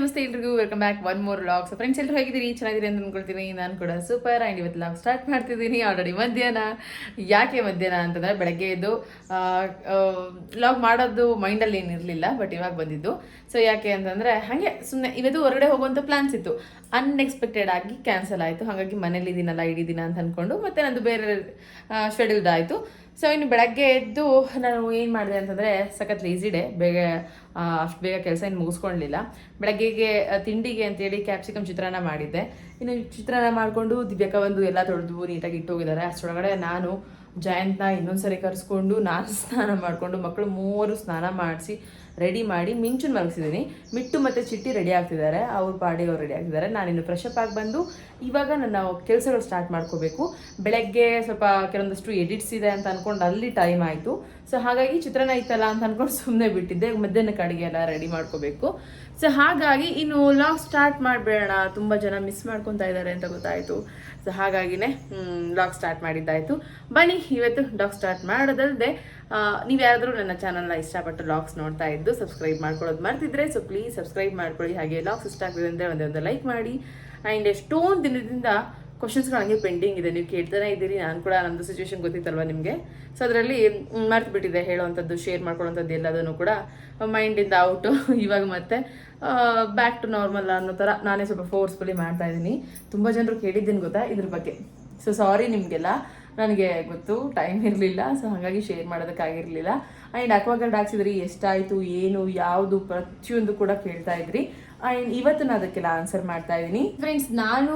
ನಮಸ್ತೆ ಎಲ್ರಿಗೂ welcome back one more vlogs friends ಎಲ್ಲರೂ ಹೇಗಿದ್ದೀರಿ? ಚೆನ್ನಾಗಿದ್ದೀರಿ ಅಂತ ಅನ್ಕೊಳ್ತೀನಿ. ನಾನು ಕೂಡ ಸೂಪರ್ ಆ್ಯಂಡ್ ಇವತ್ತು ಲಾಗ್ ಸ್ಟಾರ್ಟ್ ಮಾಡ್ತಿದ್ದೀನಿ. ಆಲ್ರೆಡಿ ಮಧ್ಯಾಹ್ನ. ಯಾಕೆ ಮಧ್ಯಾಹ್ನ ಅಂತಂದರೆ ಬೆಳಗ್ಗೆ ಎದ್ದು ಲಾಗ್ ಮಾಡೋದು ಮೈಂಡಲ್ಲಿ ಏನು ಇರಲಿಲ್ಲ ಬಟ್ ಇವಾಗ ಬಂದಿದ್ದು. ಸೊ ಯಾಕೆ ಅಂತಂದರೆ, ಹಾಗೆ ಸುಮ್ಮನೆ ಇವತ್ತು ಹೊರಗಡೆ ಹೋಗುವಂಥ ಪ್ಲಾನ್ಸ್ ಇತ್ತು. ಅನ್ಎಕ್ಸ್ಪೆಕ್ಟೆಡ್ ಆಗಿ ಕ್ಯಾನ್ಸಲ್ ಆಯಿತು. ಹಾಗಾಗಿ ಮನೇಲಿ ಇದೀನಲ್ಲ, ಇಡೀ ದಿನ ಅಂತ ಅಂದ್ಕೊಂಡು ಮತ್ತೆ ನಂದು ಬೇರೆ ಶೆಡ್ಯೂಲ್ಡ್ ಆಯಿತು. ಸೊ ಇನ್ನು ಬೆಳಗ್ಗೆ ಎದ್ದು ನಾನು ಏನು ಮಾಡಿದೆ ಅಂತಂದರೆ ಸಖತ್ ಲೇಸಿ ಡೇ ಬೇಗ ಅಷ್ಟು ಬೇಗ ಕೆಲಸ ಏನು ಮುಗಿಸ್ಕೊಳ್ಲಿಲ್ಲ ಬೆಳಗ್ಗೆಗೆ ತಿಂಡಿಗೆ ಅಂತೇಳಿ ಕ್ಯಾಪ್ಸಿಕಮ್ ಚಿತ್ರಾನ್ನ ಮಾಡಿದ್ದೆ. ಇನ್ನು ಚಿತ್ರಾನ್ನ ಮಾಡಿಕೊಂಡು ದಿವ್ಯಕ ಒಂದು ಎಲ್ಲ ತೊಳೆದು ನೀಟಾಗಿ ಇಟ್ಟು ಹೋಗಿದ್ದಾರೆ ಅಷ್ಟರೊಳಗಡೆ ನಾನು ಜಯಂತ್ನ ಇನ್ನೊಂದ್ಸರಿ ಕರೆಸ್ಕೊಂಡು ನಾನು ಸ್ನಾನ ಮಾಡಿಕೊಂಡು ಮಕ್ಕಳು ಮೂವರು ಸ್ನಾನ ಮಾಡಿಸಿ ರೆಡಿ ಮಾಡಿ ಮಿಂಚುನ್ ಮಲಗಿಸಿದ್ದೀನಿ ಮಿಟ್ಟು ಮತ್ತು ಚಿಟ್ಟಿ ರೆಡಿ ಆಗ್ತಿದ್ದಾರೆ. ಅವ್ರ ಪಾಡಿ ಅವ್ರು ರೆಡಿ ಆಗ್ತಿದ್ದಾರೆ. ನಾನಿನ್ನು ಫ್ರೆಶಪ್ ಆಗಿ ಬಂದು ಇವಾಗ ನನ್ನ ಕೆಲಸಗಳು ಸ್ಟಾರ್ಟ್ ಮಾಡ್ಕೋಬೇಕು. ಬೆಳಗ್ಗೆ ಸ್ವಲ್ಪ ಕೆಲವೊಂದಷ್ಟು ಎಡಿಟ್ಸ್ ಇದೆ ಅಂತ ಅಂದ್ಕೊಂಡು ಅಲ್ಲಿ ಟೈಮ್ ಆಯಿತು. ಸೊ ಹಾಗಾಗಿ ಚಿತ್ರಾನ್ನ ಇತ್ತಲ್ಲ ಅಂತ ಅಂದ್ಕೊಂಡು ಸುಮ್ಮನೆ ಬಿಟ್ಟಿದ್ದೆ. ಮಧ್ಯಾಹ್ನ ಅಡುಗೆ ಎಲ್ಲ ರೆಡಿ ಮಾಡ್ಕೋಬೇಕು. ಸೊ ಹಾಗಾಗಿ ಇನ್ನು ಲಾಗ್ ಸ್ಟಾರ್ಟ್ ಮಾಡಬೇಡ ತುಂಬ ಜನ ಮಿಸ್ ಮಾಡ್ಕೊತಾ ಇದ್ದಾರೆ ಅಂತ ಗೊತ್ತಾಯಿತು. ಸೊ ಹಾಗಾಗಿನೇ ಲಾಗ್ ಸ್ಟಾರ್ಟ್ ಮಾಡಿದ್ದಾಯಿತು. ಬನ್ನಿ, ಇವತ್ತು ಲಾಗ್ ಸ್ಟಾರ್ಟ್ ಮಾಡೋದಲ್ಲದೆ ನೀವು ಯಾರಾದರೂ ನನ್ನ ಚಾನಲ್ನ ಇಷ್ಟಪಟ್ಟು ಲಾಗ್ಸ್ ನೋಡ್ತಾ ಇದ್ದು ಸಬ್ಸ್ಕ್ರೈಬ್ ಮಾಡ್ಕೊಳ್ಳೋದು ಮರ್ತಿದ್ರೆ ಸೊ ಪ್ಲೀಸ್ ಸಬ್ಸ್ಕ್ರೈಬ್ ಮಾಡ್ಕೊಳ್ಳಿ. ಹಾಗೆ ಲಾಗ್ಸ್ ಇಷ್ಟ ಆಗ್ತಿದೆ ಅಂದರೆ ಒಂದೇ ಒಂದು ಲೈಕ್ ಮಾಡಿ. ಆ್ಯಂಡ್ ಎಷ್ಟೊಂದು ದಿನದಿಂದ ಕ್ವಶನ್ಸ್ಗಳು ಹಂಗೆ ಪೆಂಡಿಂಗ್ ಇದೆ. ನೀವು ಕೇಳ್ತಾನೆ ಇದ್ದೀರಿ, ನಾನು ಕೂಡ ನಮ್ಮದು ಸಿಚುವೇಶನ್ ಗೊತ್ತಿತ್ತಲ್ವ ನಿಮಗೆ? ಸೊ ಅದರಲ್ಲಿ ಮರ್ತು ಬಿಟ್ಟಿದೆ ಹೇಳೋವಂಥದ್ದು ಶೇರ್ ಮಾಡ್ಕೊಳ್ಳೋಂಥದ್ದು ಎಲ್ಲದನ್ನು ಕೂಡ ಮೈಂಡಿಂದ ಔಟು ಇವಾಗ ಮತ್ತೆ ಬ್ಯಾಕ್ ಟು ನಾರ್ಮಲ್ ಅನ್ನೋ ಥರ ನಾನೇ ಸ್ವಲ್ಪ ಫೋರ್ಸ್ಫುಲಿ ಮಾಡ್ತಾ ಇದ್ದೀನಿ. ತುಂಬ ಜನರು ಕೇಳಿದ್ದೀನಿ ಗೊತ್ತಾ? ಇದ್ರ ಬಗ್ಗೆ. ಸೊ ಸಾರಿ ನಿಮಗೆಲ್ಲ. ನನಗೆ ಗೊತ್ತು ಟೈಮ್ ಇರಲಿಲ್ಲ ಸೊ ಹಾಗಾಗಿ ಶೇರ್ ಮಾಡೋದಕ್ಕಾಗಿರಲಿಲ್ಲ. ಆ್ಯಂಡ್ ಅಕ್ವಾಗಾರ್ಡ್ ಹಾಕ್ಸಿದ್ರಿ, ಎಷ್ಟಾಯಿತು, ಏನು, ಯಾವುದು, ಪ್ರತಿಯೊಂದು ಕೂಡ ಕೇಳ್ತಾ ಇದ್ರಿ. ಆ್ಯಂಡ್ ಇವತ್ತು ನಾನು ಅದಕ್ಕೆಲ್ಲ ಆನ್ಸರ್ ಮಾಡ್ತಾ ಇದ್ದೀನಿ ಫ್ರೆಂಡ್ಸ್ ನಾನು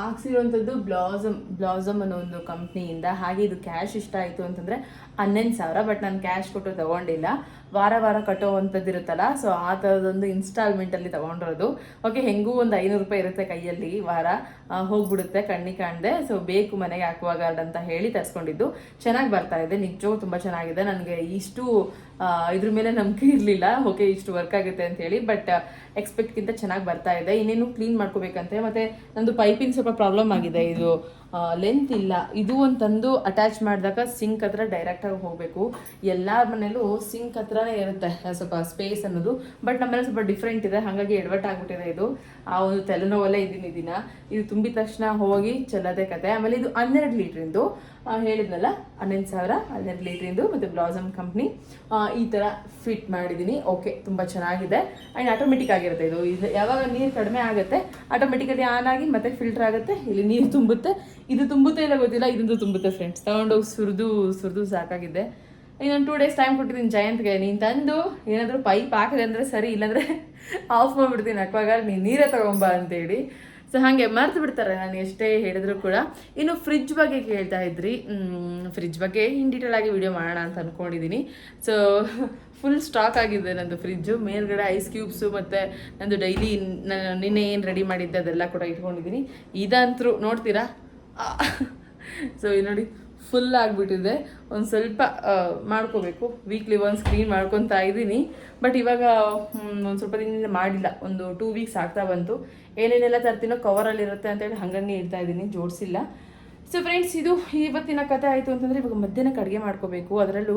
ಹಾಕ್ಸಿರುವಂಥದ್ದು ಬ್ಲಾಸಮ್ ಬ್ಲಾಸಮ್ ಅನ್ನೋ ಒಂದು ಕಂಪ್ನಿಯಿಂದ ಹಾಗೆ ಇದು ಕ್ಯಾಶ್ ಇಷ್ಟ ಆಯಿತು ಅಂತಂದರೆ ಹನ್ನೊಂದು ಸಾವಿರ ಬಟ್ ನಾನು ಕ್ಯಾಶ್ ಕೊಟ್ಟು ತಗೊಂಡಿಲ್ಲ. ವಾರ ವಾರ ಕಟ್ಟೋವಂಥದ್ದು ಇರುತ್ತಲ್ಲ ಸೊ ಆ ಥರದೊಂದು ಇನ್ಸ್ಟಾಲ್ಮೆಂಟಲ್ಲಿ ತೊಗೊಂಡಿರೋದು. ಓಕೆ ಹೆಂಗೂ ಒಂದು ಐನೂರು ರೂಪಾಯಿ ಇರುತ್ತೆ ಕೈಯಲ್ಲಿ ವಾರ. ಹೋಗ್ಬಿಡುತ್ತೆ ಕಣ್ಣಿ ಕಾಣದೆ. ಸೊ ಬೇಕು ಮನೆಗೆ ಹಾಕುವಾಗ ಅಂತ ಹೇಳಿ ತರಿಸ್ಕೊಂಡಿದ್ದು. ಚೆನ್ನಾಗಿ ಬರ್ತಾ ಇದೆ ನಿಜವೂ ತುಂಬ ಚೆನ್ನಾಗಿದೆ. ನನಗೆ ಇಷ್ಟು ಇದ್ರ ಮೇಲೆ ನಂಬಿಕೆ ಇರಲಿಲ್ಲ. ಓಕೆ ಇಷ್ಟು ವರ್ಕ್ ಆಗುತ್ತೆ ಅಂತ ಹೇಳಿ ಬಟ್ ಎಕ್ಸ್ಪೆಕ್ಟ್ಗಿಂತ ಚೆನ್ನಾಗಿ ಬರ್ತಾ ಇದೆ. ಇನ್ನೇನು ಕ್ಲೀನ್ ಮಾಡ್ಕೋಬೇಕಂತೆ. ಮತ್ತೆ ನಂದು ಪೈಪಿಂಗ್ ಸ್ವಲ್ಪ ಪ್ರಾಬ್ಲಮ್ ಆಗಿದೆ. ಇದು ಲೆಂತ್ ಇಲ್ಲ. ಇದು ಅಂತಂದು ಅಟ್ಯಾಚ್ ಮಾಡಿದಾಗ ಸಿಂಕ್ ಹತ್ರ ಡೈರೆಕ್ಟಾಗಿ ಹೋಗಬೇಕು. ಎಲ್ಲ ಮನೇಲೂ ಸಿಂಕ್ ಹತ್ರನೇ ಇರುತ್ತೆ ಸ್ವಲ್ಪ ಸ್ಪೇಸ್ ಅನ್ನೋದು. ಬಟ್ ನಮ್ಮಲ್ಲಿ ಸ್ವಲ್ಪ ಡಿಫ್ರೆಂಟ್ ಇದೆ. ಹಾಗಾಗಿ ಎಡವಟ್ ಆಗ್ಬಿಟ್ಟಿದೆ ಇದು. ಆ ಒಂದು ತಲೆನೋವಲ್ಲೇ ಇದ್ದೀನಿ ದಿನ. ಇದು ತುಂಬಿದ ತಕ್ಷಣ ಹೋಗಿ ಚೆಲ್ಲದೆ ಕತೆ. ಆಮೇಲೆ ಇದು ಹನ್ನೆರಡು ಲೀಟ್ರಿಂದು ಹೇಳಿದ್ನಲ್ಲ ಹನ್ನೆರಡು ಸಾವಿರ, ಹನ್ನೆರಡು ಲೀಟ್ರಿಂದು ಮತ್ತು ಬ್ಲಾಸಮ್ ಕಂಪ್ನಿ ಈ ಥರ ಫಿಟ್ ಮಾಡಿದ್ದೀನಿ. ಓಕೆ ತುಂಬ ಚೆನ್ನಾಗಿದೆ. ಆ್ಯಂಡ್ ಆಟೋಮೆಟಿಕ್ ಆಗಿರುತ್ತೆ ಇದು. ಇದು ಯಾವಾಗ ನೀರು ಕಡಿಮೆ ಆಗುತ್ತೆ ಆಟೋಮೆಟಿಕಲಿ ಆನ್ ಆಗಿ ಮತ್ತೆ ಫಿಲ್ಟರ್ ಆಗುತ್ತೆ. ಇಲ್ಲಿ ನೀರು ತುಂಬುತ್ತೆ. ಇದು ತುಂಬುತ್ತೆ ಇಲ್ಲ ಗೊತ್ತಿಲ್ಲ ಇದೊಂದು ತುಂಬುತ್ತೆ ಫ್ರೆಂಡ್ಸ್ ತಗೊಂಡೋಗಿ ಸುರಿದು ಸುರಿದು ಸಾಕಾಗಿದೆ. ಇನ್ನೊಂದು ಟೂ ಡೇಸ್ ಟೈಮ್ ಕೊಟ್ಟಿದ್ದೀನಿ ಜಯಂತ್ಗೆ. ನೀನು ತಂದು ಏನಾದರೂ ಪೈಪ್ ಹಾಕಿದೆ ಅಂದರೆ ಸರಿ, ಇಲ್ಲಾಂದರೆ ಆಫ್ ಮಾಡಿಬಿಡ್ತೀನಿ. ಅಕ್ವಾಗ ನೀನು ನೀರೇ ತೊಗೊಂಬ ಅಂತೇಳಿ. ಸೊ ಹಾಗೆ ಮರೆತು ಬಿಡ್ತಾರೆ ನಾನು ಎಷ್ಟೇ ಹೇಳಿದ್ರು ಕೂಡ. ಇನ್ನು ಫ್ರಿಜ್ ಬಗ್ಗೆ ಕೇಳ್ತಾ ಇದ್ರಿ. ಫ್ರಿಜ್ ಬಗ್ಗೆ ಇನ್ ಡೀಟೇಲ್ ಆಗಿ ವಿಡಿಯೋ ಮಾಡೋಣ ಅಂತ ಅಂದ್ಕೊಂಡಿದ್ದೀನಿ ಸೊ ಫುಲ್ ಸ್ಟಾಕ್ ಆಗಿದೆ ನಂದು ಫ್ರಿಜ್ಜು ಮೇಲ್ಗಡೆ ಐಸ್ ಕ್ಯೂಬ್ಸು ಮತ್ತು ನಂದು ಡೈಲಿ ನಿನ್ನೆ ಏನು ರೆಡಿ ಮಾಡಿದ್ದೆ ಅದೆಲ್ಲ ಕೂಡ ಇಟ್ಕೊಂಡಿದ್ದೀನಿ ಇದಂತರೂ ನೋಡ್ತೀರಾ? ಸೊ ಇಲ್ಲಿ ನೋಡಿ ಫುಲ್ ಆಗಿಬಿಟ್ಟಿದೆ. ಒಂದು ಸ್ವಲ್ಪ ಮಾಡ್ಕೋಬೇಕು. ವೀಕ್ಲಿ ಒಂದು ಕ್ಲೀನ್ ಮಾಡ್ಕೊತಾ ಇದ್ದೀನಿ. ಬಟ್ ಇವಾಗ ಒಂದು ಸ್ವಲ್ಪ ದಿನದಿಂದ ಮಾಡಿಲ್ಲ. ಒಂದು ಟೂ ವೀಕ್ಸ್ ಆಗ್ತಾ ಬಂತು. ಏನೇನೆಲ್ಲ ತರ್ತೀನೋ ಕವರಲ್ಲಿರುತ್ತೆ ಅಂತೇಳಿ ಹಂಗಂಗೆ ಇಡ್ತಾ ಇದ್ದೀನಿ. ಜೋಡಿಸಿಲ್ಲ. ಸೊ ಫ್ರೆಂಡ್ಸ್ ಇದು ಇವತ್ತಿನ ಕತೆ ಆಯಿತು ಅಂತಂದರೆ ಇವಾಗ ಮಧ್ಯಾಹ್ನಕ್ಕೆ ಅಡುಗೆ ಮಾಡ್ಕೋಬೇಕು. ಅದರಲ್ಲೂ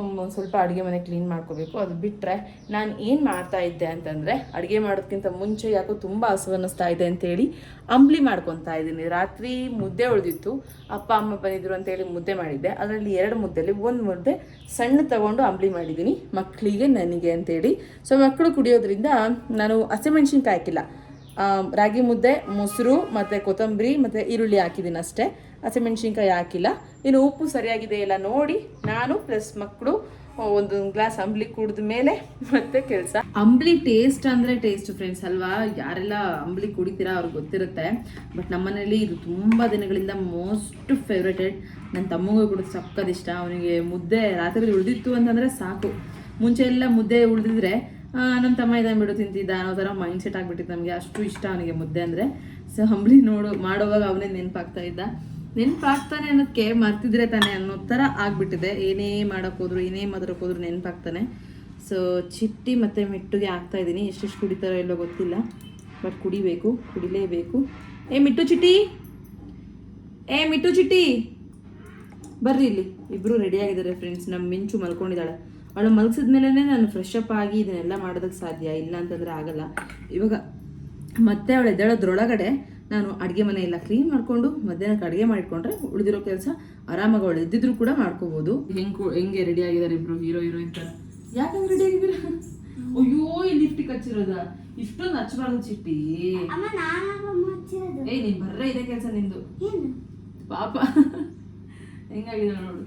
ಒಂದು ಸ್ವಲ್ಪ ಅಡುಗೆ ಮನೆ ಕ್ಲೀನ್ ಮಾಡ್ಕೋಬೇಕು. ಅದು ಬಿಟ್ಟರೆ ನಾನು ಏನು ಮಾಡ್ತಾ ಇದ್ದೆ ಅಂತಂದರೆ ಅಡುಗೆ ಮಾಡೋದಕ್ಕಿಂತ ಮುಂಚೆ ಯಾಕೋ ತುಂಬ ಹಸು ಅನ್ನಿಸ್ತಾ ಇದೆ ಅಂತೇಳಿ ಅಂಬ್ಲಿ ಮಾಡ್ಕೊತಾ ಇದ್ದೀನಿ. ರಾತ್ರಿ ಮುದ್ದೆ ಉಳಿದಿತ್ತು. ಅಪ್ಪ, ಅಮ್ಮ ಬಂದಿದ್ರು ಅಂತೇಳಿ ಮುದ್ದೆ ಮಾಡಿದ್ದೆ. ಅದರಲ್ಲಿ ಎರಡು ಮುದ್ದೆಲಿ ಒಂದು ಮುದ್ದೆ ಸಣ್ಣ ತಗೊಂಡು ಅಂಬ್ಲಿ ಮಾಡಿದ್ದೀನಿ ಮಕ್ಕಳಿಗೆ ನನಗೆ ಅಂತೇಳಿ. ಸೊ ಮಕ್ಕಳು ಕುಡಿಯೋದ್ರಿಂದ ನಾನು ಹಸಿಮೆಣ್ಸಿನ್ಕಾಯಿ ಹಾಕಿಲ್ಲ. ರಾಗಿ ಮುದ್ದೆ, ಮೊಸರು ಮತ್ತು ಕೊತ್ತಂಬರಿ ಮತ್ತು ಈರುಳ್ಳಿ ಹಾಕಿದ್ದೀನಿ ಅಷ್ಟೇ ಹಸಿಮೆಣ್ಸಿನ್ಕಾಯಿ ಹಾಕಿಲ್ಲ. ಇನ್ನು ಉಪ್ಪು ಸರಿಯಾಗಿದೆ ಇಲ್ಲ ನೋಡಿ ನಾನು ಪ್ಲಸ್ ಮಕ್ಕಳು ಒಂದು ಗ್ಲಾಸ್ ಅಂಬ್ಲಿ ಕುಡಿದ ಮೇಲೆ ಮತ್ತೆ ಕೆಲಸ. ಅಂಬ್ಲಿ ಟೇಸ್ಟ್ ಅಂದರೆ ಟೇಸ್ಟ್ ಫ್ರೆಂಡ್ಸ್ ಅಲ್ವಾ? ಯಾರೆಲ್ಲ ಅಂಬ್ಲಿ ಕುಡಿತೀರಾ ಅವ್ರಿಗೆ ಗೊತ್ತಿರುತ್ತೆ. ಬಟ್ ನಮ್ಮನೇಲಿ ಇದು ತುಂಬ ದಿನಗಳಿಂದ ಮೋಸ್ಟ್ ಫೇವ್ರೇಟೆಡ್ ನನ್ನ ತಮ್ಮಗೂ ಕೂಡ ಸಕ್ಕದಿಷ್ಟ ಅವನಿಗೆ ಮುದ್ದೆ ರಾತ್ರಿ ಉಳಿದಿತ್ತು ಅಂತಂದರೆ ಸಾಕು. ಮುಂಚೆ ಎಲ್ಲ ಮುದ್ದೆ ಉಳಿದಿದ್ರೆ ನಮ್ಮ ತಮ್ಮ ಇದನ್ನು ಬಿಡು ತಿಂತಿದ್ದ ಅನ್ನೋ ಥರ ಮೈಂಡ್ ಸೆಟ್ ಆಗಿಬಿಟ್ಟಿತ್ತು ನಮಗೆ. ಅಷ್ಟು ಇಷ್ಟ ಅವನಿಗೆ ಮುದ್ದೆ ಅಂದರೆ. ಸೊ ಅಂಬ್ಲಿ ನೋಡು, ಮಾಡುವಾಗ ಅವನೇ ನೆನಪಾಗ್ತಾ ಇದ್ದ. ನೆನಪಾಗ್ತಾನೆ ಅನ್ನೋದಕ್ಕೆ ಮರ್ತಿದ್ರೆ ತಾನೆ ಅನ್ನೋ ಥರ ಆಗಿಬಿಟ್ಟಿದೆ. ಏನೇ ಮಾಡೋಕೆ ಹೋದ್ರು, ಏನೇ ಹೋದ್ರು ನೆನಪಾಗ್ತಾನೆ. ಸೊ ಚಿಟ್ಟಿ ಮತ್ತು ಮಿಟ್ಟುಗೆ ಹಾಕ್ತಾ ಇದ್ದೀನಿ. ಎಷ್ಟೆಷ್ಟು ಕುಡಿತಾರೋ ಎಲ್ಲೋ ಗೊತ್ತಿಲ್ಲ. ಬಟ್ ಕುಡಿಬೇಕು, ಕುಡಿಲೇಬೇಕು. ಏ, ಮಿಟ್ಟು ಚಿಟ್ಟಿ! ಏ, ಮಿಟ್ಟು ಚಿಟ್ಟಿ! ಬರ್ರಿ ಇಲ್ಲಿ. ಇಬ್ರು ರೆಡಿ ಆಗಿದ್ದಾರೆ ಫ್ರೆಂಡ್ಸ್ ನಮ್ಮ ಮಿಂಚು ಮಲ್ಕೊಂಡಿದ್ದಾಳೆ. ಅವಳು ಮಲಗಿಸಿದ್ಮೇಲೆ ನಾನು ಫ್ರೆಶ್ ಅಪ್ ಆಗಿ ಇದನ್ನೆಲ್ಲ ಮಾಡೋದಕ್ಕೆ ಸಾಧ್ಯ ಇಲ್ಲ ಅಂತಂದರೆ ಆಗಲ್ಲ. ಇವಾಗ ಮತ್ತೆ ಅವಳು ಎದ್ದೇಳೋದ್ರೊಳಗಡೆ ನಾನು ಅಡುಗೆ ಮನೆ ಎಲ್ಲ ಕ್ಲೀನ್ ಮಾಡಿಕೊಂಡು ಮಧ್ಯಾಹ್ನಕ್ಕೆ ಅಡುಗೆ ಮಾಡಿಕೊಂಡ್ರೆ ಉಳಿದಿರೋ ಕೆಲಸ ಆರಾಮಾಗಿ ಅವಳು ಎದ್ದಿದ್ರು ಕೂಡ ಮಾಡ್ಕೋಬೋದು. ಹೆಂಗೆ ಹೆಂಗೆ ರೆಡಿ ಆಗಿದ್ದಾರೆ ಇಬ್ರು ಹೀರೋ ಹೀರೋಯಿನ್ ಥರ ಯಾಕಂದ್ರೆ ರೆಡಿ ಆಗಿದ್ದೀರ? ಅಯ್ಯೋ ಈ ಲಿಫ್ಟಿಗೆ ಹಚ್ಚಿರೋದ ಇಷ್ಟೊಂದು ಹಚ್ಚಬಾರ್ದು ಚಿಟ್ಟಿ. ಏ ನಾನು ಬರ್ರೆ ಇದೆ ಕೆಲಸ ನಿಂದು. ಏನು? ಪಾಪ. ಹೆಂಗಾಗಿದೆ ನೋಡು.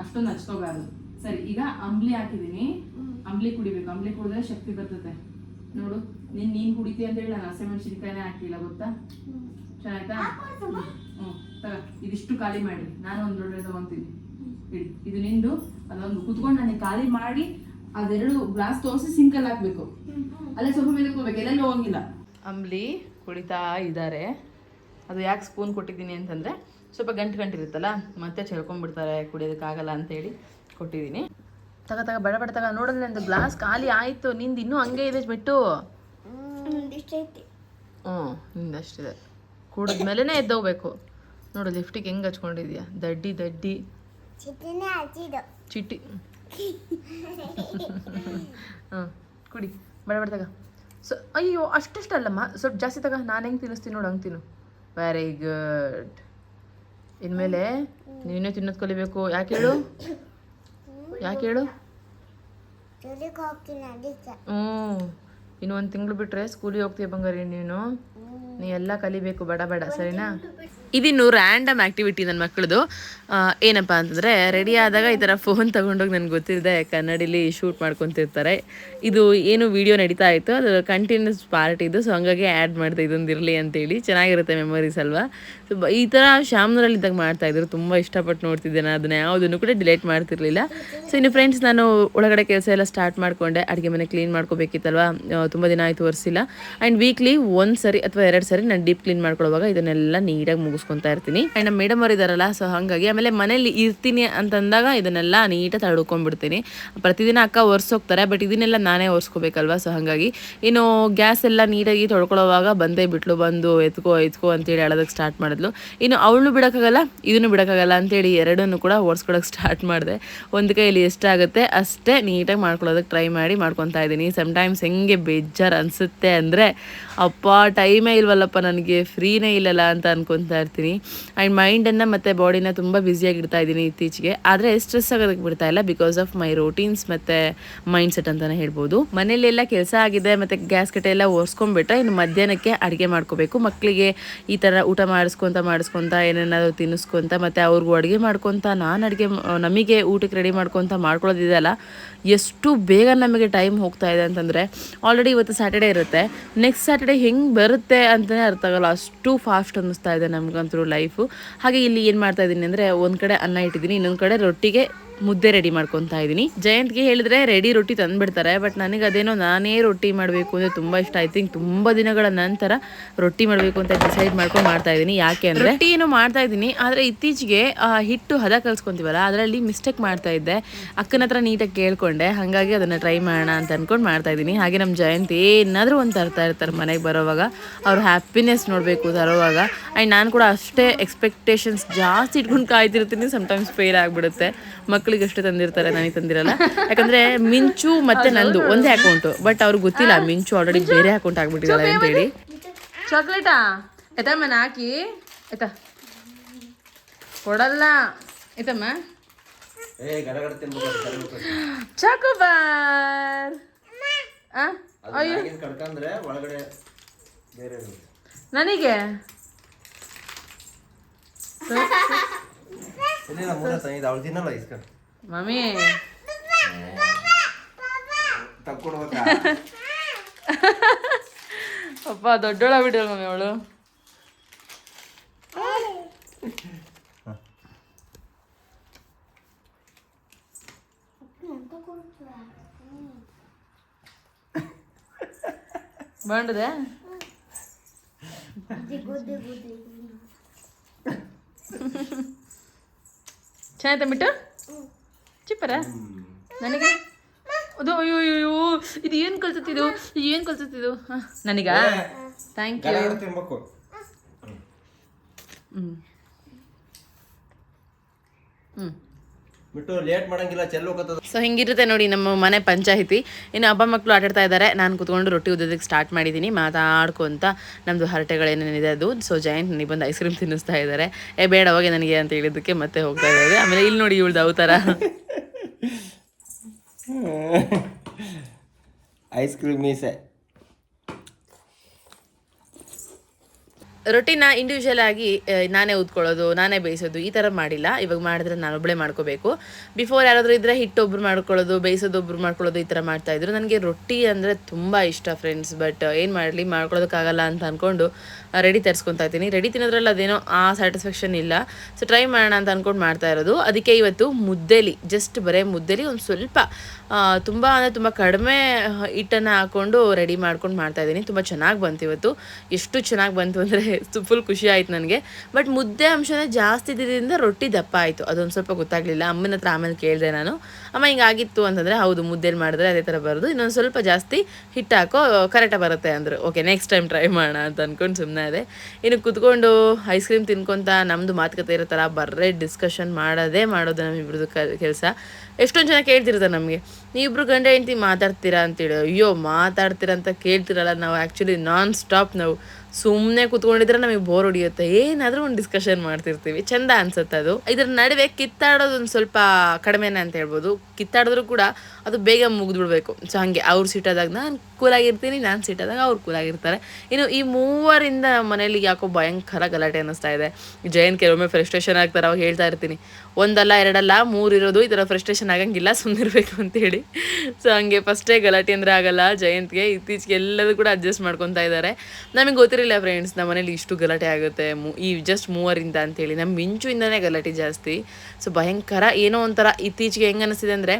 ಅಷ್ಟೊಂದು ಹಚ್ಕೋಬಾರ್ದು. ಸರಿ ಈಗ ಅಂಬ್ಲಿ ಹಾಕಿದೀನಿ ಅಂಬ್ಲಿ ಕುಡಿಬೇಕು. ಅಂಬ್ಲಿ ಕುಡಿದ್ರೆ ಶಕ್ತಿ ಬರ್ತದೆ. ನೋಡು. ನೀನ್ ನೀನ್ ಕುಡಿತಿ ಅಂತ ಹೇಳಿ ನಾನು ಹಸಿಮೆಣಸಿನ್ಕಾಯಿನೇ ಹಾಕಿಲ್ಲ ಗೊತ್ತಾ? ಚೆನ್ನಾಯ್ತಾ? ಹ್ಞೂ ಇದಿಷ್ಟು ಖಾಲಿ ಮಾಡಿ. ನಾನು ಒಂದು ದೊಡ್ಡ ತಗೊಂತೀನಿ. ಇಡಿ. ಇದು ನಿಂದು. ಅದೊಂದು ಕುತ್ಕೊಂಡು ನನಗೆ ಖಾಲಿ ಮಾಡಿ ಅದೆರಡು ಗ್ಲಾಸ್ ತೋರಿಸಿ ಸಿಂಕಲ್ಲಿ ಹಾಕ್ಬೇಕು. ಅಲ್ಲೇ ಸ್ವಲ್ಪ ಮೇಲೆ ಹೋಗ್ಬೇಕು. ಎಲ್ಲೆಲ್ಲೂ ಹೋಗಿಲ್ಲ. ಅಂಬ್ಲಿ ಕುಡಿತಾ ಇದ್ದಾರೆ. ಅದು ಯಾಕೆ ಸ್ಪೂನ್ ಕೊಟ್ಟಿದ್ದೀನಿ ಅಂತಂದರೆ ಸ್ವಲ್ಪ ಗಂಟು ಗಂಟಿರುತ್ತಲ್ಲ ಮತ್ತೆ ಚೆಲ್ಕೊಂಡ್ಬಿಡ್ತಾರೆ ಕುಡಿಯೋದಕ್ಕಾಗಲ್ಲ ಅಂತೇಳಿ ಕೊಟ್ಟಿದ್ದೀನಿ. ತಗ ತಗ ಬಡ ಬಡ ತಗ. ನೋಡಿದ್ರೆ ನಂದು ಗ್ಲಾಸ್ ಖಾಲಿ ಆಯಿತು. ನಿಂದು ಇನ್ನೂ ಹಂಗೆ ಇದೆ ಬಿಟ್ಟು. ಇಷ್ಟೈತಿ ಹ್ಞೂ ನಿಂದಷ್ಟಿದೆ ಕುಡಿದ್ಮೇಲೆ ಎದ್ದೋಗ್ಬೇಕು. ನೋಡು ಲಿಫ್ಟಿಗೆ ಹೆಂಗೆ ಹಚ್ಕೊಂಡಿದ್ಯಾ? ದಡ್ಡಿ ದಡ್ಡಿ. ಚಿಟ್ಟಿನೇ ಹಚ್ಚಿದ್ದು. ಚಿಟ್ಟಿ. ಹಾಂ ಕುಡಿ. ಬಡ ಬಡ ತಗ. ಸೊ ಅಯ್ಯೋ ಅಷ್ಟಷ್ಟಲ್ಲಮ್ಮ. ಸ್ವಲ್ಪ ಜಾಸ್ತಿ ತಗ. ನಾನು ಹೆಂಗೆ ತಿನ್ನಿಸ್ತೀನಿ ನೋಡು ಹಂಗೆ ತಿನ್ನು. ವೆರಿ ಗುಡ್ ಇನ್ಮೇಲೆ ನೀನೇ ತಿನ್ನೋದು ಕಲಿಬೇಕು. ಯಾಕೆ ಹೇಳು? ಯಾಕೆ ಹೇಳು? ಹ್ಞೂ. ಇನ್ನು ಒಂದು ತಿಂಗಳು ಬಿಟ್ಟರೆ ಸ್ಕೂಲಿಗೆ ಹೋಗ್ತೀವಿ ಬಂಗಾರಿ ನೀನು? ನೀ ಎಲ್ಲ ಕಲಿಬೇಕು ಬಡ ಬಡ ಸರಿನಾ? ಇದಿನ್ನು ರ್ಯಾಂಡಮ್ ಆ್ಯಕ್ಟಿವಿಟಿ ನನ್ನ ಮಕ್ಕಳದು ಏನಪ್ಪ ಅಂತಂದರೆ ರೆಡಿ ಆದಾಗ ಈ ಥರ ಫೋನ್ ತೊಗೊಂಡೋಗಿ ನನಗೆ ಗೊತ್ತಿಲ್ಲದೆ ಕನ್ನಡಿಲಿ ಶೂಟ್ ಮಾಡ್ಕೊತಿರ್ತಾರೆ. ಇದು ಏನು ವಿಡಿಯೋ ನಡೀತಾ ಇತ್ತು ಅದು ಕಂಟಿನ್ಯೂಸ್ ಪಾರ್ಟ್ ಇದು ಸೊ ಹಂಗಾಗಿ ಆ್ಯಡ್ ಮಾಡಿದೆ ಇದೊಂದು ಇರಲಿ ಅಂತೇಳಿ. ಚೆನ್ನಾಗಿರುತ್ತೆ ಮೆಮೊರೀಸ್ ಅಲ್ವಾ? ಸೊ ಈ ಥರ ಇದ್ದಾಗ ಮಾಡ್ತಾಯಿದ್ರು ತುಂಬ ಇಷ್ಟಪಟ್ಟು ನೋಡ್ತಿದ್ದೆ ನಾನು ಅದನ್ನ. ಯಾವುದನ್ನು ಕೂಡ ಡಿಲೇಟ್ ಮಾಡ್ತಿರ್ಲಿಲ್ಲ. ಸೊ ಇನ್ನು ಫ್ರೆಂಡ್ಸ್ ನಾನು ಒಳಗಡೆ ಕೆಲಸ ಎಲ್ಲ ಸ್ಟಾರ್ಟ್ ಮಾಡಿಕೊಂಡೆ. ಅಡುಗೆ ಮನೆ ಕ್ಲೀನ್ ಮಾಡ್ಕೋಬೇಕಿತ್ತಲ್ವ? ತುಂಬ ದಿನ ಆಯಿತು ಒರೆಸಿಲ್ಲ. ಆ್ಯಂಡ್ ವೀಕ್ಲಿ ಒಂದು ಸರಿ ಅಥವಾ ಎರಡು ಸರಿ ನಾನು ಡೀಪ್ ಕ್ಲೀನ್ ಮಾಡ್ಕೊಳ್ಳುವಾಗ ಇದನ್ನೆಲ್ಲ ನೀಟಾಗಿ ಮುಗಿಸ್ಕೊತಾ ಇರ್ತೀನಿ. ಆ್ಯಂಡ್ ನಮ್ಮ ಮೇಡಮ್ ಅವರು ಇದ್ದಾರಲ್ಲ ಸೊ ಹಾಗಾಗಿ ಆಮೇಲೆ ಮನೇಲಿ ಇರ್ತೀನಿ ಅಂತಂದಾಗ ಇದನ್ನೆಲ್ಲ ನೀಟಾಗಿ ತಡ್ಕೊಂಡ್ಬಿಡ್ತೀನಿ. ಪ್ರತಿದಿನ ಅಕ್ಕ ಒರೆಸೋಗ್ತಾರೆ ಬಟ್ ಇದನ್ನೆಲ್ಲ ನಾನೇ ಒರೆಸ್ಕೋಬೇಕಲ್ವಾ? ಸೊ ಹಾಗಾಗಿ ಇನ್ನು ಗ್ಯಾಸ್ ಎಲ್ಲ ನೀಟಾಗಿ ತೊಳ್ಕೊಳ್ಳೋವಾಗ ಬಂದೇ ಬಿಟ್ಲು. ಬಂದು ಎತ್ಕೋ ಎತ್ಕೋ ಅಂತೇಳಿ ಹೇಳೋದಕ್ಕೆ ಸ್ಟಾರ್ಟ್ ಮಾಡಿದ್ಲು ಇನ್ನು ಅವಳು ಬಿಡೋಕ್ಕಾಗಲ್ಲ, ಇದನ್ನು ಬಿಡೋಕ್ಕಾಗಲ್ಲ ಅಂತೇಳಿ ಎರಡನ್ನೂ ಕೂಡ ಓಡಿಸ್ಕೊಳಕ್ಕೆ ಸ್ಟಾರ್ಟ್ ಮಾಡಿದೆ. ಒಂದು ಕೈಯಲ್ಲಿ ಎಷ್ಟಾಗುತ್ತೆ ಅಷ್ಟೇ ನೀಟಾಗಿ ಮಾಡ್ಕೊಳ್ಳೋದಕ್ಕೆ ಟ್ರೈ ಮಾಡಿ ಮಾಡ್ಕೊತಾ ಇದ್ದೀನಿ. ಸಮ್ಟೈಮ್ಸ್ ಹೆಂಗೆ ಬೇಜಾರು ಅನಿಸುತ್ತೆ ಅಂದರೆ ಅಪ್ಪ ಟೈಮೇ ಇಲ್ವಲ್ಲಪ್ಪ ನನಗೆ ಫ್ರೀನೇ ಇಲ್ಲಲ್ಲ ಅಂತ ಅನ್ಕೊತಾ ಇರ್ತೀನಿ. ಆ್ಯಂಡ್ ಮೈಂಡನ್ನು ಮತ್ತು ಬಾಡಿನ ತುಂಬ ಬ್ಯುಸಿಯಾಗಿ ಇಡ್ತಾ ಇದ್ದೀನಿ ಇತ್ತೀಚೆಗೆ. ಆದರೆ ಸ್ಟ್ರೆಸ್ ಆಗೋದಕ್ಕೆ ಬಿಡ್ತಾ ಇಲ್ಲ ಬಿಕಾಸ್ ಆಫ್ ಮೈ ರೋಟೀನ್ಸ್ ಮತ್ತು ಮೈಂಡ್ ಸೆಟ್ ಅಂತಲೇ ಹೇಳ್ಬೋದು. ಮನೇಲೆಲ್ಲ ಕೆಲಸ ಆಗಿದೆ, ಮತ್ತು ಗ್ಯಾಸ್ ಕಟ್ಟೆ ಎಲ್ಲ ಒರೆಸ್ಕೊಂಡ್ಬಿಟ್ರೆ ಇನ್ನು ಮಧ್ಯಾಹ್ನಕ್ಕೆ ಅಡುಗೆ ಮಾಡ್ಕೋಬೇಕು. ಮಕ್ಕಳಿಗೆ ಈ ಥರ ಊಟ ಮಾಡಿಸ್ಕೊತ ಮಾಡಿಸ್ಕೊತ, ಏನೇನಾದರೂ ತಿನ್ನಿಸ್ಕೊತ, ಮತ್ತು ಅವ್ರಿಗೂ ಅಡುಗೆ ಮಾಡ್ಕೊತ, ನಾನು ಅಡುಗೆ, ನಮಗೆ ಊಟಕ್ಕೆ ರೆಡಿ ಮಾಡ್ಕೊತ ಮಾಡ್ಕೊಳ್ಳೋದಿದೆಯಲ್ಲ ಎಷ್ಟು ಬೇಗ ನಮಗೆ ಟೈಮ್ ಹೋಗ್ತಾ ಇದೆ ಅಂತಂದರೆ ಆಲ್ರೆಡಿ ಇವತ್ತು ಸ್ಯಾಟರ್ಡೇ ಇರುತ್ತೆ. ನೆಕ್ಸ್ಟ್ ಸ್ಯಾಟರ್ಡೇ ಹೆಂಗೆ ಬರುತ್ತೆ ಅಂತಲೇ ಅರ್ಥ ಆಗಲ್ಲ. ಅಷ್ಟು ಫಾಸ್ಟ್ ಅನ್ನಿಸ್ತಾ ಇದೆ ನಮಗಂತೂ ಲೈಫು ಹಾಗೆ ಇಲ್ಲಿ ಏನು ಮಾಡ್ತಾ ಇದ್ದೀನಿ ಅಂದರೆ ಒಂದು ಕಡೆ ಅನ್ನ ಇಟ್ಟಿದ್ದೀನಿ ಇನ್ನೊಂದು ಕಡೆ ರೊಟ್ಟಿಗೆ ಮುದ್ದೆ ರೆಡಿ ಮಾಡ್ಕೊತಾ ಇದ್ದೀನಿ. ಜಯಂತ್ಗೆ ಹೇಳಿದ್ರೆ ರೆಡಿ ರೊಟ್ಟಿ ತಂದುಬಿಡ್ತಾರೆ ಬಟ್ ನನಗೆ ಅದೇನೋ ನಾನೇ ರೊಟ್ಟಿ ಮಾಡಬೇಕು ಅಂದರೆ ತುಂಬ ಇಷ್ಟ. ಐ ಥಿಂಕ್ ತುಂಬ ದಿನಗಳ ನಂತರ ರೊಟ್ಟಿ ಮಾಡಬೇಕು ಅಂತ ಡಿಸೈಡ್ ಮಾಡ್ಕೊಂಡು ಮಾಡ್ತಾ ಇದ್ದೀನಿ. ಯಾಕೆ ಅಂದರೆ ರೊಟ್ಟಿ ಏನೋ ಮಾಡ್ತಾ ಇದ್ದೀನಿ, ಆದರೆ ಇತ್ತೀಚೆಗೆ ಹಿಟ್ಟು ಹದ ಕಲ್ಸ್ಕೊತೀವಲ್ಲ, ಅದರಲ್ಲಿ ಮಿಸ್ಟೇಕ್ ಮಾಡ್ತಾ ಇದ್ದೆ. ಅಕ್ಕನ ಹತ್ರ ನೀಟಾಗಿ ಕೇಳ್ಕೊಂಡೆ, ಹಾಗಾಗಿ ಅದನ್ನು ಟ್ರೈ ಮಾಡೋಣ ಅಂತ ಅಂದ್ಕೊಂಡು ಮಾಡ್ತಾ ಇದ್ದೀನಿ. ಹಾಗೆ ನಮ್ಮ ಜಯಂತ್ ಏನಾದರೂ ಒಂದು ತರ್ತಾ ಇರ್ತಾರೆ ಮನೆಗೆ ಬರೋವಾಗ, ಅವ್ರ ಹ್ಯಾಪಿನೆಸ್ ನೋಡಬೇಕು ತರೋವಾಗ. ಆ್ಯಂಡ್ ನಾನು ಕೂಡ ಅಷ್ಟೇ ಎಕ್ಸ್ಪೆಕ್ಟೇಷನ್ಸ್ ಜಾಸ್ತಿ ಇಟ್ಕೊಂಡು ಕಾಯ್ತಿರ್ತೀನಿ ಸಮ್ಟೈಮ್ಸ್ ಫೇಲ್ ಆಗಿಬಿಡುತ್ತೆ. ಮಕ್ಕಳಿಗೆ ಎಷ್ಟು ತಂದಿರ್ತಾರೆ ನನಗೆ ತಂದಿರಲ್ಲ. ಯಾಕಂದ್ರೆ ಮಿಂಚು ಮತ್ತೆ ನಂದು ಒಂದೇ ಅಕೌಂಟ್ ಬಟ್ ಅವ್ರಿಗೆ ಗೊತ್ತಿಲ್ಲ ಮಿಂಚು ಆಲ್ರೆಡಿ ಬೇರೆ ಅಕೌಂಟ್ ಆಗ್ಬಿಟ್ಟಿದ್ದಾರೆ ಅಂತೇಳಿ. ಚಾಕ್ಲೇಟಾ? ಆಯ್ತಮ್ಮ ಹಾಕಿ. ಆಯ್ತಾ ಕೊಡಲ್ಲ. ಆಯ್ತಮ್ಮ ಏ ಗಡಗಡ ತಿನ್ಬೇಕು ಕರಿಬೇಕು ಚಾಕೋಬಾರ್ ಆ? ಅದು ಮ್ಯಾಗಿನ್ ಕಡ್ಕಂದ್ರೆ ಒಳಗಡೆ ಬೇರೆ ಇರುತ್ತೆ. ನನಗೆ? ಇಲ್ಲ ಮೂರ ತಂದಿದ್ದು ಅವಳು ತಿನ್ನಲ್ಲ ಇಸ್ಕೊಂಡು ಮಮ್ಮಿ ತಕ್ಕೊಡ್ಬೇಕಾ ಅಪ್ಪ ದೊಡ್ಡೋಳ ಬಿಡಲ್ಲ ಮಮ್ಮಿ ಅವಳು ಬಂಡದೆ ಚೆನ್ನಾಯ್ತಾ ಬಿಟ್ಟು ಚಿಪ್ಪರ ನನಗೆ? ಅದು ಅಯ್ಯೋ ಅಯ್ಯೋ ಇದು ಏನು ಕಲ್ಸತ್ತಿದು ಏನು ಕಲ್ಸುತ್ತಿದ್ದು ಹಾಂ ನನಗ? ಥ್ಯಾಂಕ್ ಯು ತಿನ್ಬೇಕು. ಹ್ಞೂ ಹ್ಞೂ ಬಿಟ್ಟು ಲೇಟ್ ಮಾಡಂಗಿಲ್ಲ ಚೆಲ್ಲು ಹೋಗತ್ತದ. ಸೊ ಹಿಂಗಿರುತ್ತೆ ನೋಡಿ ನಮ್ಮ ಮನೆ ಪಂಚಾಯಿತಿ. ಇನ್ನು ಹಬ್ಬ ಮಕ್ಕಳು ಆಟಾಡ್ತಾ ಇದ್ದಾರೆ. ನಾನು ಕುತ್ಕೊಂಡು ರೊಟ್ಟಿ ಉದ್ದೋದಕ್ಕೆ ಸ್ಟಾರ್ಟ್ ಮಾಡಿದ್ದೀನಿ ಮಾತಾಡ್ಕೊಂತ ನಮ್ಮದು ಹರಟೆಗಳೇನೇನಿದೆ ಅದು. ಸೊ ಜಯಂತ್ ನನಗೆ ಬಂದು ಐಸ್ ಕ್ರೀಮ್ ತಿನ್ನಿಸ್ತಾ ಇದ್ದಾರೆ. ಏ ಬೇಡ ಹೋಗಿ ನನಗೆ ಅಂತ ಹೇಳಿದ್ದಕ್ಕೆ ಮತ್ತೆ ಹೋಗ್ತಾ ಇದ್ದಾರೆ. ಆಮೇಲೆ ಇಲ್ಲಿ ನೋಡಿ ಇವಳ್ದು ಅವತಾರ. ಐಸ್ ಕ್ರೀಮ್ ಮೀಸೆ. ರೊಟ್ಟಿನ ಇಂಡಿವಿಜುವಲ್ ಆಗಿ ನಾನೇ ಉದ್ಕೊಳ್ಳೋದು, ನಾನೇ ಬೇಯಿಸೋದು, ಈ ಥರ ಮಾಡಿಲ್ಲ. ಇವಾಗ ಮಾಡಿದ್ರೆ ನಾನೊಬ್ಬಳೇ ಮಾಡ್ಕೋಬೇಕು. ಬಿಫೋರ್ ಯಾರಾದರೂ ಇದ್ದರೆ ಹಿಟ್ಟು ಒಬ್ರು ಮಾಡ್ಕೊಳ್ಳೋದು, ಬೇಯಿಸೋದು ಒಬ್ರು ಮಾಡ್ಕೊಳ್ಳೋದು ಈ ಥರ ಮಾಡ್ತಾ ಇದ್ರು. ನನಗೆ ರೊಟ್ಟಿ ಅಂದರೆ ತುಂಬ ಇಷ್ಟ ಫ್ರೆಂಡ್ಸ್ ಬಟ್ ಏನು ಮಾಡಲಿ, ಮಾಡ್ಕೊಳ್ಳೋದಕ್ಕಾಗಲ್ಲ ಅಂತ ಅಂದ್ಕೊಂಡು ರೆಡಿ ತರಿಸ್ಕೊತಾ ಇದ್ದೀನಿ. ರೆಡಿ ತಿನ್ನೋದ್ರಲ್ಲಿ ಅದೇನೋ ಆ ಸ್ಯಾಟಿಸ್ಫ್ಯಾಕ್ಷನ್ ಇಲ್ಲ. ಸೊ ಟ್ರೈ ಮಾಡೋಣ ಅಂತ ಅಂದ್ಕೊಂಡು ಮಾಡ್ತಾ ಇರೋದು. ಅದಕ್ಕೆ ಇವತ್ತು ಮುದ್ದೆಲಿ ಜಸ್ಟ್ ಬರೀ ಮುದ್ದೆಲಿ ಒಂದು ಸ್ವಲ್ಪ ತುಂಬ ಅಂದರೆ ತುಂಬ ಕಡಿಮೆ ಹಿಟ್ಟನ್ನು ಹಾಕ್ಕೊಂಡು ರೆಡಿ ಮಾಡ್ಕೊಂಡು ಮಾಡ್ತಾ ಇದ್ದೀನಿ. ತುಂಬ ಚೆನ್ನಾಗಿ ಬಂತು ಇವತ್ತು. ಎಷ್ಟು ಚೆನ್ನಾಗಿ ಬಂತು ಅಂದರೆ ಫುಲ್ ಖುಷಿ ಆಯ್ತು ನನಗೆ. ಬಟ್ ಮುದ್ದೆ ಅಂಶನೇ ಜಾಸ್ತಿ ಇದ್ದಿದ್ದರಿಂದ ರೊಟ್ಟಿ ದಪ್ಪ ಆಯಿತು. ಅದೊಂದು ಸ್ವಲ್ಪ ಗೊತ್ತಾಗಲಿಲ್ಲ. ಅಮ್ಮನ ಹತ್ರ ಆಮೇಲೆ ಕೇಳಿದೆ ನಾನು. ಅಮ್ಮ ಹಿಂಗಾಗಿತ್ತು ಅಂತಂದರೆ, ಹೌದು, ಮುದ್ದೆಲಿ ಮಾಡಿದ್ರೆ ಅದೇ ಥರ ಬರೋದು. ಇನ್ನೊಂದು ಸ್ವಲ್ಪ ಜಾಸ್ತಿ ಹಿಟ್ಟು ಹಾಕೋ ಕರೆಕ್ಟಾಗಿ ಬರುತ್ತೆ ಅಂದರು. ಓಕೆ ನೆಕ್ಸ್ಟ್ ಟೈಮ್ ಟ್ರೈ ಮಾಡೋಣ ಅಂತ ಅಂದ್ಕೊಂಡು ಸುಮ್ಮನೆ ಇದೆ ಇನ್ನು ಕುತ್ಕೊಂಡು ಐಸ್ ಕ್ರೀಮ್ ತಿನ್ಕೊತ ನಮ್ಮದು ಮಾತುಕತೆ ಥರ ಬರ್ರೇ ಡಿಸ್ಕಷನ್ ಮಾಡೋದೇ ಮಾಡೋದು ನಮ್ಮಿಬ್ರದ್ದು ಕೆಲಸ. ಎಷ್ಟೊಂದು ಜನ ಕೇಳ್ತಿರ್ತಾರೆ ನಮಗೆ. ನೀವಿಬ್ರು ಗಂಡ ಹೆಂಡ್ತಿ ಮಾತಾಡ್ತೀರಾ ಅಂತೇಳಿ ಅಯ್ಯೋ, ಮಾತಾಡ್ತೀರಾ ಅಂತ ಕೇಳ್ತಿರಲ್ಲ ನಾವು ಆ್ಯಕ್ಚುಲಿ ನಾನ್ ಸ್ಟಾಪ್ ನಾವು. ಸುಮ್ಮನೆ ಕುತ್ಕೊಂಡಿದ್ರೆ ನಮಗೆ ಬೋರ್ ಹೊಡಿಯುತ್ತೆ. ಏನಾದರೂ ಒಂದು ಡಿಸ್ಕಷನ್ ಮಾಡ್ತಿರ್ತೀವಿ. ಚಂದ ಅನ್ಸುತ್ತೆ ಅದು. ಇದ್ರ ನಡುವೆ ಕಿತ್ತಾಡೋದು ಒಂದು ಸ್ವಲ್ಪ ಕಡಿಮೆನೇ ಅಂತ ಹೇಳ್ಬೋದು. ಕಿತ್ತಾಡಿದ್ರು ಕೂಡ ಅದು ಬೇಗ ಮುಗಿದ್ಬಿಡ್ಬೇಕು. ಸೊ ಹಾಗೆ ಅವ್ರು ಸಿಟ್ಟಾದಾಗ ನಾನು ಕೂಲಾಗಿರ್ತೀನಿ ನಾನು ಸಿಟ್ಟಾದಾಗ ಅವ್ರು ಕೂಲಾಗಿರ್ತಾರೆ ಇನ್ನು ಈ ಮೂವರಿಂದ ಮನೇಲಿ ಯಾಕೋ ಭಯಂಕರ ಗಲಾಟೆ ಅನ್ನಿಸ್ತಾ ಇದೆ. ಜಯಂತ್ ಕೆಲವೊಮ್ಮೆ ಫ್ರಸ್ಟ್ರೇಷನ್ ಆಗ್ತಾರೆ, ಅವಾಗ ಹೇಳ್ತಾ ಇರ್ತೀನಿ. ಒಂದಲ್ಲ, ಎರಡಲ್ಲ, ಮೂರು ಇರೋದು, ಈ ಥರ ಫ್ರಸ್ಟ್ರೇಷನ್ ಆಗಂಗಿಲ್ಲ ಸುಮ್ಮನಿರ್ಬೇಕು ಅಂತೇಳಿ. ಸೊ ಹಂಗೆ ಫಸ್ಟೇ ಗಲಾಟೆ ಅಂದರೆ ಆಗಲ್ಲ. ಜಯಂತ್ಗೆ ಇತ್ತೀಚೆಗೆ ಎಲ್ಲದೂ ಕೂಡ ಅಡ್ಜಸ್ಟ್ ಮಾಡ್ಕೊತಾ ಇದ್ದಾರೆ. ನಮಗೆ ಗೊತ್ತಿರಲಿಲ್ಲ ಫ್ರೆಂಡ್ಸ್ ನಮ್ಮ ಮನೇಲಿ ಇಷ್ಟು ಗಲಾಟೆ ಆಗುತ್ತೆ ಈ ಜಸ್ಟ್ ಮೂವರಿಂದ ಅಂತೇಳಿ. ನಮ್ಮ ಮಿಂಚುಯಿಂದನೇ ಗಲಾಟೆ ಜಾಸ್ತಿ. ಸೊ ಭಯಂಕರ ಏನೋ ಒಂಥರ ಇತ್ತೀಚೆಗೆ ಹೆಂಗೆ ಅನಿಸ್ತಿದೆ ಅಂದರೆ,